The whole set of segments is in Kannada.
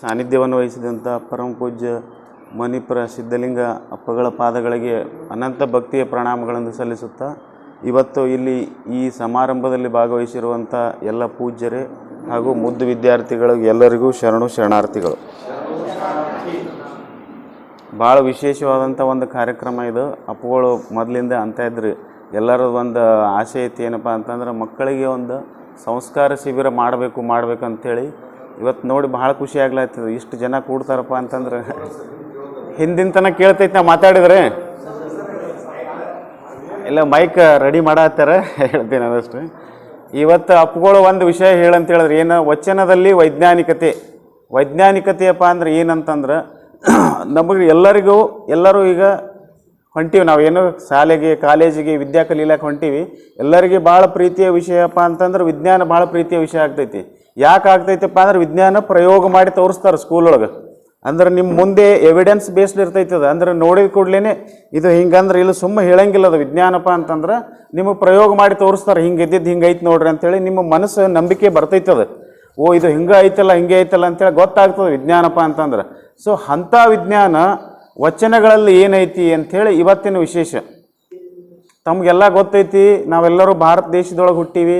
ಸಾನ್ನಿಧ್ಯವನ್ನು ವಹಿಸಿದಂಥ ಪರಮ ಪೂಜ್ಯ ಮಣಿಪುರ ಸಿದ್ಧಲಿಂಗ ಅಪ್ಪಗಳ ಪಾದಗಳಿಗೆ ಅನಂತ ಭಕ್ತಿಯ ಪ್ರಣಾಮಗಳನ್ನು ಸಲ್ಲಿಸುತ್ತಾ ಇವತ್ತು ಇಲ್ಲಿ ಈ ಸಮಾರಂಭದಲ್ಲಿ ಭಾಗವಹಿಸಿರುವಂಥ ಎಲ್ಲ ಪೂಜ್ಯರೇ ಹಾಗೂ ಮುದ್ದು ವಿದ್ಯಾರ್ಥಿಗಳಿಗೆ ಎಲ್ಲರಿಗೂ ಶರಣು ಶರಣಾರ್ಥಿಗಳು. ಭಾಳ ವಿಶೇಷವಾದಂಥ ಒಂದು ಕಾರ್ಯಕ್ರಮ ಇದು. ಅಪ್ಪುಗಳು ಮೊದಲಿಂದ ಅಂತ ಇದ್ರಿ. ಎಲ್ಲರ ಒಂದು ಆಸೆ ಐತಿ ಏನಪ್ಪ ಅಂತಂದ್ರೆ ಮಕ್ಕಳಿಗೆ ಒಂದು ಸಂಸ್ಕಾರ ಶಿಬಿರ ಮಾಡಬೇಕು ಮಾಡಬೇಕು ಅಂಥೇಳಿ ಇವತ್ತು ನೋಡಿ ಭಾಳ ಖುಷಿ ಆಗ್ಲಾಯ್ತದ ಇಷ್ಟು ಜನ ಕೂಡ್ತಾರಪ್ಪ ಅಂತಂದ್ರೆ. ಹಿಂದಿನ ತನಕ ಕೇಳ್ತೈತೆ ನಾವು ಮಾತಾಡಿದ್ರೆ. ಇಲ್ಲ ಮೈಕ್ ರೆಡಿ ಮಾಡತ್ತಾರ? ಹೇಳ್ತೀನಿ ಅದಷ್ಟು. ಇವತ್ತು ಅಪ್ಪುಗಳು ಒಂದು ವಿಷಯ ಹೇಳಂತ ಹೇಳಿದ್ರೆ, ಏನು ವಚನದಲ್ಲಿ ವೈಜ್ಞಾನಿಕತೆ. ವೈಜ್ಞಾನಿಕತೆಯಪ್ಪ ಅಂದ್ರೆ ಏನಂತಂದ್ರೆ, ನಮಗೆ ಎಲ್ಲರಿಗೂ, ಎಲ್ಲರೂ ಈಗ ಹೊಂಟೀವಿ. ನಾವೇನು ಶಾಲೆಗೆ, ಕಾಲೇಜಿಗೆ ವಿದ್ಯಾ ಕಲೀಲಕ್ಕೆ ಹೊಂಟೀವಿ. ಎಲ್ಲರಿಗೆ ಭಾಳ ಪ್ರೀತಿಯ ವಿಷಯಪ್ಪ ಅಂತಂದ್ರೆ ವಿಜ್ಞಾನ ಭಾಳ ಪ್ರೀತಿಯ ವಿಷಯ ಆಗ್ತೈತಿ. ಯಾಕೆ ಆಗ್ತೈತಪ್ಪ ಅಂದ್ರೆ ವಿಜ್ಞಾನ ಪ್ರಯೋಗ ಮಾಡಿ ತೋರಿಸ್ತಾರೆ ಸ್ಕೂಲೊಳಗೆ. ಅಂದ್ರೆ ನಿಮ್ಮ ಮುಂದೆ ಎವಿಡೆನ್ಸ್ ಬೇಸ್ಡ್ ಇರ್ತೈತದ. ಅಂದ್ರೆ ನೋಡಿದ ಕೂಡ್ಲೇ ಇದು ಹಿಂಗಂದ್ರೆ ಇಲ್ಲಿ ಸುಮ್ಮ ಹೇಳಂಗಿಲ್ಲ ಅದು ವಿಜ್ಞಾನಪ್ಪ ಅಂತಂದ್ರೆ ನಿಮಗೆ ಪ್ರಯೋಗ ಮಾಡಿ ತೋರಿಸ್ತಾರೆ, ಹಿಂಗೆ ಇದ್ದಿದ್ದು ಹಿಂಗೆ ಐತೆ ನೋಡ್ರಿ ಅಂತೇಳಿ ನಿಮ್ಮ ಮನಸ್ಸು ನಂಬಿಕೆ ಬರ್ತೈತದ. ಓ, ಇದು ಹಿಂಗೆ ಐತಲ್ಲ ಹಿಂಗೆ ಐತಲ್ಲ ಅಂತೇಳಿ ಗೊತ್ತಾಗ್ತದೆ ವಿಜ್ಞಾನಪ್ಪ ಅಂತಂದ್ರೆ. ಸೊ ಅಂಥ ವಿಜ್ಞಾನ ವಚನಗಳಲ್ಲಿ ಏನೈತಿ ಅಂಥೇಳಿ ಇವತ್ತಿನ ವಿಶೇಷ. ತಮಗೆಲ್ಲ ಗೊತ್ತೈತಿ, ನಾವೆಲ್ಲರೂ ಭಾರತ ದೇಶದೊಳಗೆ ಹುಟ್ಟೀವಿ.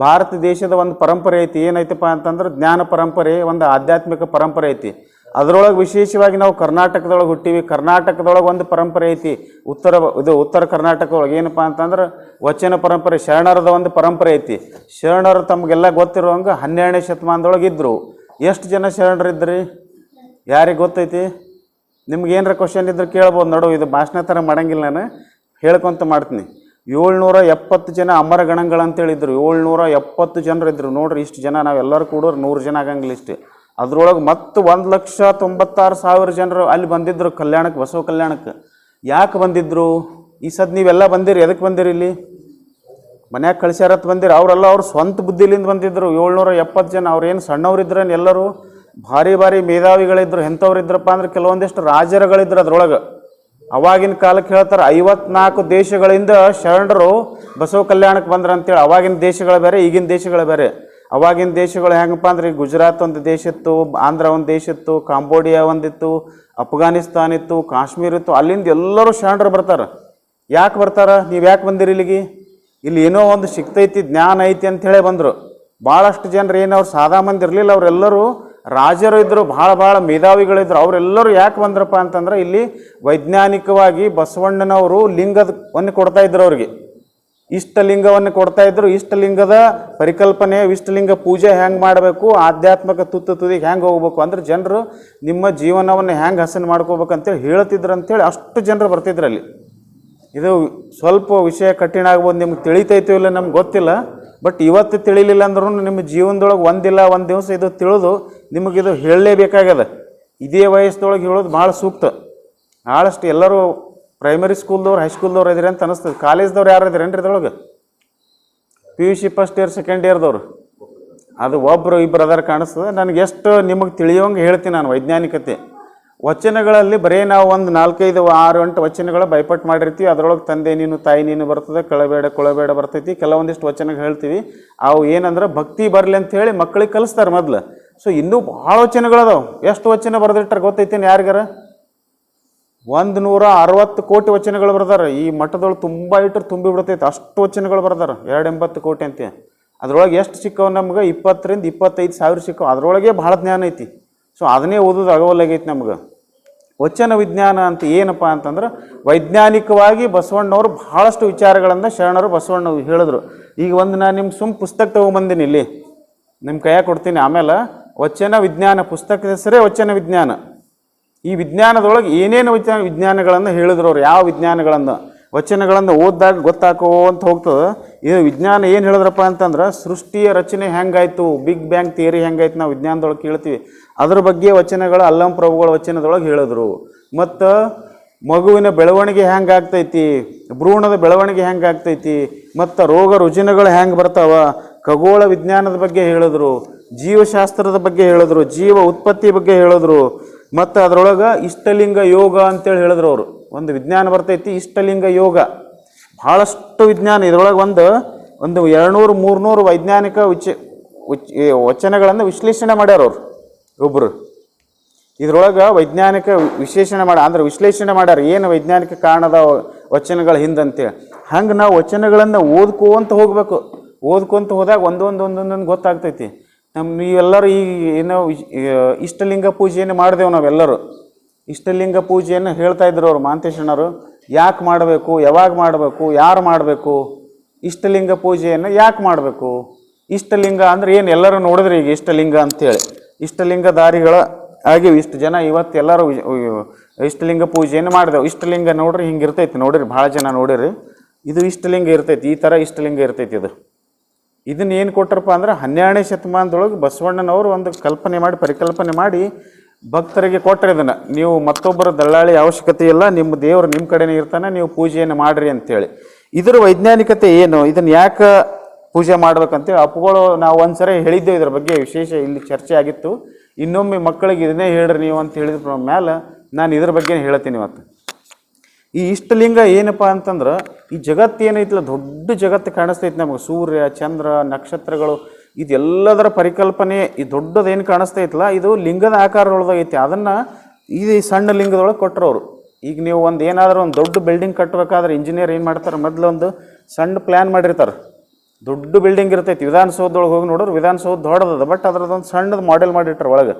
ಭಾರತ ದೇಶದ ಒಂದು ಪರಂಪರೆ ಐತಿ. ಏನೈತಪ್ಪ ಅಂತಂದ್ರೆ ಜ್ಞಾನ ಪರಂಪರೆ, ಒಂದು ಆಧ್ಯಾತ್ಮಿಕ ಪರಂಪರೆ ಐತಿ. ಅದರೊಳಗೆ ವಿಶೇಷವಾಗಿ ನಾವು ಕರ್ನಾಟಕದೊಳಗೆ ಹುಟ್ಟೀವಿ. ಕರ್ನಾಟಕದೊಳಗೆ ಒಂದು ಪರಂಪರೆ ಐತಿ. ಉತ್ತರ, ಇದು ಉತ್ತರ ಕರ್ನಾಟಕದೊಳಗೆ ಏನಪ್ಪ ಅಂತಂದ್ರೆ ವಚನ ಪರಂಪರೆ, ಶರಣರದ ಒಂದು ಪರಂಪರೆ ಐತಿ. ಶರಣರು ತಮಗೆಲ್ಲ ಗೊತ್ತಿರುವಂಗೆ ಹನ್ನೆರಡನೇ ಶತಮಾನದೊಳಗೆ ಇದ್ದರು ಎಷ್ಟು ಜನ ಶರಣರಿದ್ರಿ ಯಾರಿಗೆ ಗೊತ್ತೈತಿ? ನಿಮ್ಗೆ ಏನರ ಕ್ವಶನ್ ಇದ್ರೆ ಕೇಳ್ಬೋದು. ನೋಡು, ಇದು ಭಾಷಣ ಥರ ಮಾಡಂಗಿಲ್ಲ ನಾನು. ಹೇಳ್ಕೊಂತ ಮಾಡ್ತೀನಿ. ಏಳ್ನೂರ ಎಪ್ಪತ್ತು ಜನ ಅಮರ ಗಣಗಳಂತೇಳಿದ್ರು ಏಳ್ನೂರ ಎಪ್ಪತ್ತು ಜನರು ಇದ್ರು. ನೋಡ್ರಿ ಇಷ್ಟು ಜನ ನಾವೆಲ್ಲರೂ ಕೂಡೋರು ನೂರು ಜನ ಆಗಂಗಿಲ್ಲ ಇಷ್ಟು. ಅದ್ರೊಳಗೆ ಮತ್ತು ಒಂದು ಲಕ್ಷ ತೊಂಬತ್ತಾರು ಸಾವಿರ ಜನರು ಅಲ್ಲಿ ಬಂದಿದ್ರು ಕಲ್ಯಾಣಕ್ಕೆ, ಬಸವ ಕಲ್ಯಾಣಕ್ಕೆ. ಯಾಕೆ ಬಂದಿದ್ರು? ಈ ಸದ್ ನೀವೆಲ್ಲ ಬಂದಿರಿ ಎದಕ್ಕೆ ಬಂದಿರಿ ಇಲ್ಲಿ? ಮನ್ಯಾಗ ಕಳಿಸ್ಯಾರತ್ ಬಂದಿರಿ. ಅವರೆಲ್ಲ ಅವ್ರ ಸ್ವಂತ ಬುದ್ಧಿಲಿಂದ ಬಂದಿದ್ರು. ಏಳ್ನೂರ ಎಪ್ಪತ್ತು ಜನ ಅವ್ರೇನು ಸಣ್ಣವ್ರಿದ್ರೇನು ಎಲ್ಲರೂ? ಭಾರಿ ಭಾರಿ ಮೇಧಾವಿಗಳಿದ್ರು, ಎಂಥವ್ರಿದ್ರಪ್ಪ ಅಂದ್ರೆ ಕೆಲವೊಂದಿಷ್ಟು ರಾಜರುಗಳಿದ್ರು ಅದ್ರೊಳಗೆ. ಅವಾಗಿನ ಕಾಲಕ್ಕೆ ಹೇಳ್ತಾರೆ, ಐವತ್ನಾಲ್ಕು ದೇಶಗಳಿಂದ ಶರಣರು ಬಸವ ಕಲ್ಯಾಣಕ್ಕೆ ಬಂದ್ರೆ ಅಂತೇಳಿ. ಅವಾಗಿನ ದೇಶಗಳು ಬೇರೆ, ಈಗಿನ ದೇಶಗಳು ಬೇರೆ. ಅವಾಗಿನ ದೇಶಗಳು ಹೆಂಗಪ್ಪ ಅಂದ್ರೆ ಗುಜರಾತ್ ಒಂದು ದೇಶ ಇತ್ತು, ಆಂಧ್ರ ಒಂದು ದೇಶ ಇತ್ತು, ಕಾಂಬೋಡಿಯಾ ಒಂದಿತ್ತು ಅಫ್ಘಾನಿಸ್ತಾನ್ ಇತ್ತು, ಕಾಶ್ಮೀರ ಇತ್ತು, ಅಲ್ಲಿಂದ ಎಲ್ಲರೂ ಶರಣರು ಬರ್ತಾರೆ. ಯಾಕೆ ಬರ್ತಾರ? ನೀವು ಯಾಕೆ ಬಂದಿರಿ ಇಲ್ಲಿಗೆ? ಇಲ್ಲಿ ಏನೋ ಒಂದು ಸಿಕ್ತೈತಿ ಜ್ಞಾನ ಐತಿ ಅಂತ ಹೇಳೇ ಬಂದರು. ಭಾಳಷ್ಟು ಜನರು ಏನು, ಅವ್ರು ಸಾದಾ ಮಂದಿ ಇರಲಿಲ್ಲ, ಅವರೆಲ್ಲರೂ ರಾಜರು ಇದ್ದರು ಭಾಳ ಭಾಳ ಮೇಧಾವಿಗಳಿದ್ರು ಅವರೆಲ್ಲರೂ ಯಾಕೆ ಬಂದ್ರಪ್ಪ ಅಂತಂದ್ರೆ ಇಲ್ಲಿ ವೈಜ್ಞಾನಿಕವಾಗಿ ಬಸವಣ್ಣನವರು ಲಿಂಗದವನ್ನು ಕೊಡ್ತಾ ಇದ್ರು ಅವ್ರಿಗೆ. ಇಷ್ಟಲಿಂಗವನ್ನು ಕೊಡ್ತಾ ಇದ್ರು ಇಷ್ಟಲಿಂಗದ ಪರಿಕಲ್ಪನೆ ಇಷ್ಟಲಿಂಗ ಪೂಜೆ ಹೆಂಗೆ ಮಾಡಬೇಕು, ಆಧ್ಯಾತ್ಮಿಕ ತುತ್ತು ತುದಿಗೆ ಹೆಂಗೆ ಹೋಗ್ಬೇಕು, ಅಂದ್ರೆ ಜನರು ನಿಮ್ಮ ಜೀವನವನ್ನು ಹೆಂಗೆ ಹಸನ್ ಮಾಡ್ಕೋಬೇಕು ಅಂತೇಳಿ ಹೇಳ್ತಿದ್ರು ಅಂತೇಳಿ ಅಷ್ಟು ಜನರು ಬರ್ತಿದ್ರು ಅಲ್ಲಿ. ಇದು ಸ್ವಲ್ಪ ವಿಷಯ ಕಠಿಣ ಆಗ್ಬೋದು, ನಿಮ್ಗೆ ತಿಳಿತೈತೋ ಇಲ್ಲ ನಮ್ಗೆ ಗೊತ್ತಿಲ್ಲ. ಬಟ್ ಇವತ್ತು ತಿಳಿಲಿಲ್ಲ ಅಂದ್ರೂ ನಿಮ್ಮ ಜೀವನದೊಳಗೆ ಒಂದಿಲ್ಲ, ಒಂದು ದಿವಸ ಇದು ತಿಳಿದು ನಿಮಗಿದು ಹೇಳಲೇಬೇಕಾಗ್ಯದ. ಇದೇ ವಯಸ್ಸದೊಳಗೆ ಹೇಳೋದು ಭಾಳ ಸೂಕ್ತ. ಭಾಳಷ್ಟು ಎಲ್ಲರೂ ಪ್ರೈಮರಿ ಸ್ಕೂಲ್ದವ್ರು ಹೈಸ್ಕೂಲ್ದವ್ರು ಇದ್ದೀರಿ ಅಂತ ಅನಿಸ್ತದೆ. ಕಾಲೇಜ್ದವ್ರು ಯಾರು ಇದ್ರೇನ್ರಿ ಇದ್ರೊಳಗೆ? P U C first year second ಇಯರ್ದವ್ರು ಅದು ಒಬ್ಬರು ಇಬ್ಬರು ಅದರ ಕಾಣಿಸ್ತದೆ. ನನಗೆ ಎಷ್ಟು ನಿಮಗೆ ತಿಳಿಯೋಂಗೆ ಹೇಳ್ತೀನಿ ನಾನು ವೈಜ್ಞಾನಿಕತೆ. ವಚನಗಳಲ್ಲಿ ಬರೀ ನಾವು ಒಂದು ನಾಲ್ಕೈದು ಆರು ಎಂಟು ವಚನಗಳು ಬೈಪಟ್ ಮಾಡಿರ್ತೀವಿ, ಅದರೊಳಗೆ ತಂದೆ ನೀನು, ತಾಯಿ ನೀನು ಬರ್ತದೆ, ಕಳಬೇಡ, ಕೊಳಬೇಡ ಬರ್ತೈತಿ, ಕೆಲವೊಂದಿಷ್ಟು ವಚನ ಹೇಳ್ತೀವಿ. ಅವು ಏನಂದ್ರೆ ಭಕ್ತಿ ಬರಲಿ ಅಂತ ಹೇಳಿ ಮಕ್ಕಳಿಗೆ ಕಲಿಸ್ತಾರೆ ಮೊದಲು. ಸೊ ಇನ್ನೂ ಭಾಳ ವಚನಗಳದಾವೆ. ಎಷ್ಟು ವಚನ ಬರೆದಿಟ್ಟಾರೆ ಗೊತ್ತೈತೇನು ಯಾರಿಗಾರ? ಒಂದು ನೂರ ಅರವತ್ತು ಕೋಟಿ ವಚನಗಳು ಬರ್ದಾರೆ. ಈ ಮಠದೊಳಗೆ ತುಂಬ ಇಟ್ಟರೆ ತುಂಬಿ ಬಿಡ್ತೈತೆ. ಅಷ್ಟು ವಚನಗಳು ಬರ್ದಾರೆ. ಎರಡು ಎಂಬತ್ತು ಕೋಟಿ ಅಂತೆ. ಅದ್ರೊಳಗೆ ಎಷ್ಟು ಸಿಕ್ಕವು ನಮ್ಗೆ? ಇಪ್ಪತ್ತರಿಂದ ಇಪ್ಪತ್ತೈದು ಸಾವಿರ ಸಿಕ್ಕವು. ಅದರೊಳಗೆ ಭಾಳ ಜ್ಞಾನ ಐತಿ. ಸೊ ಅದನ್ನೇ ಓದೋದು ಆಗವಲ್ಲಾಗೈತಿ ನಮ್ಗೆ. ವಚನ ವಿಜ್ಞಾನ ಅಂತ ಏನಪ್ಪ ಅಂತಂದ್ರೆ ವೈಜ್ಞಾನಿಕವಾಗಿ ಬಸವಣ್ಣವರು ಭಾಳಷ್ಟು ವಿಚಾರಗಳನ್ನು ಶರಣರು ಬಸವಣ್ಣ ಹೇಳಿದ್ರು. ಈಗ ಒಂದು ನಾನು ನಿಮ್ಮ ಸುಮ್ಮ ಪುಸ್ತಕ ತೊಗೊಂಬಂದಿನಿ ಇಲ್ಲಿ. ನಿಮ್ಮ ಕೈಯಾಗ ಕೊಡ್ತೀನಿ. ಆಮೇಲೆ ವಚನ ವಿಜ್ಞಾನ, ಪುಸ್ತಕದ ಹೆಸರೇ ವಚನ ವಿಜ್ಞಾನ. ಈ ವಿಜ್ಞಾನದೊಳಗೆ ಏನೇನು ವಿಜ್ಞಾನ ವಿಜ್ಞಾನಗಳನ್ನು ಹೇಳಿದ್ರು ಅವ್ರು, ಯಾವ ವಿಜ್ಞಾನಗಳನ್ನು? ವಚನಗಳನ್ನು ಓದಿದಾಗ ಗೊತ್ತಾಕೋ ಅಂತ ಹೋಗ್ತದೆ. ಇದು ವಿಜ್ಞಾನ ಏನು ಹೇಳಿದ್ರಪ್ಪ ಅಂತಂದ್ರೆ ಸೃಷ್ಟಿಯ ರಚನೆ ಹೆಂಗಾಯಿತು? ಬಿಗ್ ಬ್ಯಾಂಗ್ ಥಿಯರಿ ಹೆಂಗಾಯ್ತು? ನಾವು ವಿಜ್ಞಾನದೊಳಗೆ ಕೇಳ್ತೀವಿ. ಅದ್ರ ಬಗ್ಗೆ ವಚನಗಳು ಅಲ್ಲಂ ಪ್ರಭುಗಳ ವಚನದೊಳಗೆ ಹೇಳಿದ್ರು. ಮತ್ತು ಮಗುವಿನ ಬೆಳವಣಿಗೆ ಹೆಂಗೆ ಆಗ್ತೈತಿ? ಭ್ರೂಣದ ಬೆಳವಣಿಗೆ ಹೆಂಗೆ ಆಗ್ತೈತಿ? ಮತ್ತು ರೋಗ ರುಜಿನಗಳು ಹ್ಯಾಂಗೆ ಬರ್ತಾವ? ಖಗೋಳ ವಿಜ್ಞಾನದ ಬಗ್ಗೆ ಹೇಳಿದ್ರು, ಜೀವಶಾಸ್ತ್ರದ ಬಗ್ಗೆ ಹೇಳಿದ್ರು, ಜೀವ ಉತ್ಪತ್ತಿ ಬಗ್ಗೆ ಹೇಳಿದ್ರು. ಮತ್ತು ಅದರೊಳಗೆ ಇಷ್ಟಲಿಂಗ ಯೋಗ ಅಂತೇಳಿ ಹೇಳಿದ್ರು ಅವರು. ಒಂದು ವಿಜ್ಞಾನ ಬರ್ತೈತಿ ಇಷ್ಟಲಿಂಗ ಯೋಗ. ಭಾಳಷ್ಟು ವಿಜ್ಞಾನ. ಇದರೊಳಗೆ ಒಂದು ಒಂದು ಎರಡುನೂರು, ಮೂರುನೂರು ವೈಜ್ಞಾನಿಕ ವಿಚ ವಿಚ್ ವಚನಗಳನ್ನು ವಿಶ್ಲೇಷಣೆ ಮಾಡ್ಯಾರ ಅವರು. ಒಬ್ಬರು ಇದ್ರೊಳಗೆ ವೈಜ್ಞಾನಿಕ ವಿಶ್ಲೇಷಣೆ ಮಾಡ, ಅಂದ್ರೆ ವಿಶ್ಲೇಷಣೆ ಮಾಡ್ಯಾರ, ಏನು ವೈಜ್ಞಾನಿಕ ಕಾರಣದ ವಚನಗಳ ಹಿಂದಂತೇಳಿ ಹಂಗೆ ನಾವು ವಚನಗಳನ್ನು ಓದ್ಕೋಂತ ಹೋಗಬೇಕು. ಓದ್ಕೊಂತ ಹೋದಾಗ ಒಂದೊಂದು ಒಂದೊಂದೊಂದು ಗೊತ್ತಾಗ್ತೈತಿ. ನಮ್ಮ ನೀವೆಲ್ಲರೂ ಈ ಏನೋ ಇಷ್ಟಲಿಂಗ ಪೂಜೆಯನ್ನು ಮಾಡಿದೆವು ನಾವೆಲ್ಲರೂ. ಇಷ್ಟಲಿಂಗ ಪೂಜೆಯನ್ನು ಹೇಳ್ತಾ ಇದ್ರು ಅವರು ಮಾಂತೇಶಣ್ಣರು. ಯಾಕೆ ಮಾಡಬೇಕು, ಯಾವಾಗ ಮಾಡಬೇಕು, ಯಾರು ಮಾಡಬೇಕು? ಇಷ್ಟಲಿಂಗ ಪೂಜೆಯನ್ನು ಯಾಕೆ ಮಾಡಬೇಕು? ಇಷ್ಟಲಿಂಗ ಅಂದ್ರೆ ಏನು ಎಲ್ಲರೂ ನೋಡಿದ್ರಿ ಈಗ ಇಷ್ಟಲಿಂಗ ಅಂತೇಳಿ. ಇಷ್ಟಲಿಂಗ ದಾರಿಗಳ ಆಗಿ ಇಷ್ಟು ಜನ ಇವತ್ತು ಎಲ್ಲರೂ ಇಷ್ಟಲಿಂಗ ಪೂಜೆಯನ್ನು ಮಾಡಿದೆವು. ಇಷ್ಟಲಿಂಗ ನೋಡ್ರಿ ಹಿಂಗೆ ಇರ್ತೈತಿ ನೋಡಿರಿ, ಭಾಳ ಜನ ನೋಡಿರಿ. ಇದು ಇಷ್ಟಲಿಂಗ ಇರ್ತೈತಿ, ಈ ಥರ ಇಷ್ಟಲಿಂಗ ಇರ್ತೈತಿ ಇದು. ಇದನ್ನ ಏನು ಕೊಟ್ಟರಪ್ಪ ಅಂದ್ರೆ ಹನ್ನೆರಡನೇ ಶತಮಾನದೊಳಗೆ ಬಸವಣ್ಣನವರು ಒಂದು ಕಲ್ಪನೆ ಮಾಡಿ, ಪರಿಕಲ್ಪನೆ ಮಾಡಿ ಭಕ್ತರಿಗೆ ಕೊಟ್ಟರೆ ಇದನ್ನು. ನೀವು ಮತ್ತೊಬ್ಬರ ದಳ್ಳಾಳಿ ಅವಶ್ಯಕತೆ ಇಲ್ಲ, ನಿಮ್ಮ ದೇವರು ನಿಮ್ಮ ಕಡೆನೇ ಇರ್ತಾನೆ, ನೀವು ಪೂಜೆಯನ್ನು ಮಾಡಿರಿ ಅಂತೇಳಿ. ಇದರ ವೈಜ್ಞಾನಿಕತೆ ಏನು? ಇದನ್ನು ಯಾಕೆ ಪೂಜೆ ಮಾಡ್ಬೇಕಂತೇಳಿ ಅಪ್ಪುಗಳು ನಾವು ಒಂದ್ಸರಿ ಹೇಳಿದ್ದೆ ಇದ್ರ ಬಗ್ಗೆ ವಿಶೇಷ ಇಲ್ಲಿ ಚರ್ಚೆ ಆಗಿತ್ತು. ಇನ್ನೊಮ್ಮೆ ಮಕ್ಕಳಿಗೆ ಇದನ್ನೇ ಹೇಳ್ರಿ ನೀವು ಅಂತ ಹೇಳಿದ್ರ ಮೇಲೆ ನಾನು ಇದ್ರ ಬಗ್ಗೆ ಹೇಳ್ತೀನಿ ಇವತ್ತು. ಈ ಇಷ್ಟಲಿಂಗ ಏನಪ್ಪ ಅಂತಂದ್ರೆ ಈ ಜಗತ್ತು ಏನೈತಿಲ್ಲ ದೊಡ್ಡ ಜಗತ್ತು ಕಾಣಿಸ್ತೈತಿ ನಮಗೆ. ಸೂರ್ಯ, ಚಂದ್ರ, ನಕ್ಷತ್ರಗಳು ಇದೆಲ್ಲದರ ಪರಿಕಲ್ಪನೆ ಈ ದೊಡ್ಡದು ಏನು ಕಾಣಿಸ್ತೈತಲ್ಲ ಇದು ಲಿಂಗದ ಆಕಾರದೊಳಗೈತಿ ಅದನ್ನು ಈ ಸಣ್ಣ ಲಿಂಗದೊಳಗೆ ಕೊಟ್ಟರವರು ಈಗ ನೀವು ಒಂದು ಏನಾದರೂ ಒಂದು ದೊಡ್ಡ ಬಿಲ್ಡಿಂಗ್ ಕಟ್ಟಬೇಕಾದ್ರೆ ಇಂಜಿನಿಯರ್ ಏನು ಮಾಡ್ತಾರೆ? ಮೊದಲೊಂದು ಸಣ್ಣ ಪ್ಲ್ಯಾನ್ ಮಾಡಿರ್ತಾರೆ. ದೊಡ್ಡ ಬಿಲ್ಡಿಂಗ್ ಇರ್ತೈತಿ. ವಿಧಾನಸೌಧದೊಳಗೆ ಹೋಗಿ ನೋಡಿದ್ರೆ ವಿಧಾನಸೌಧ ದೊಡ್ಡದದ ಬಟ್ ಅದರದೊಂದು ಸಣ್ಣದು ಮಾಡೆಲ್ ಮಾಡಿಟ್ರೆ ಒಳಗೆ.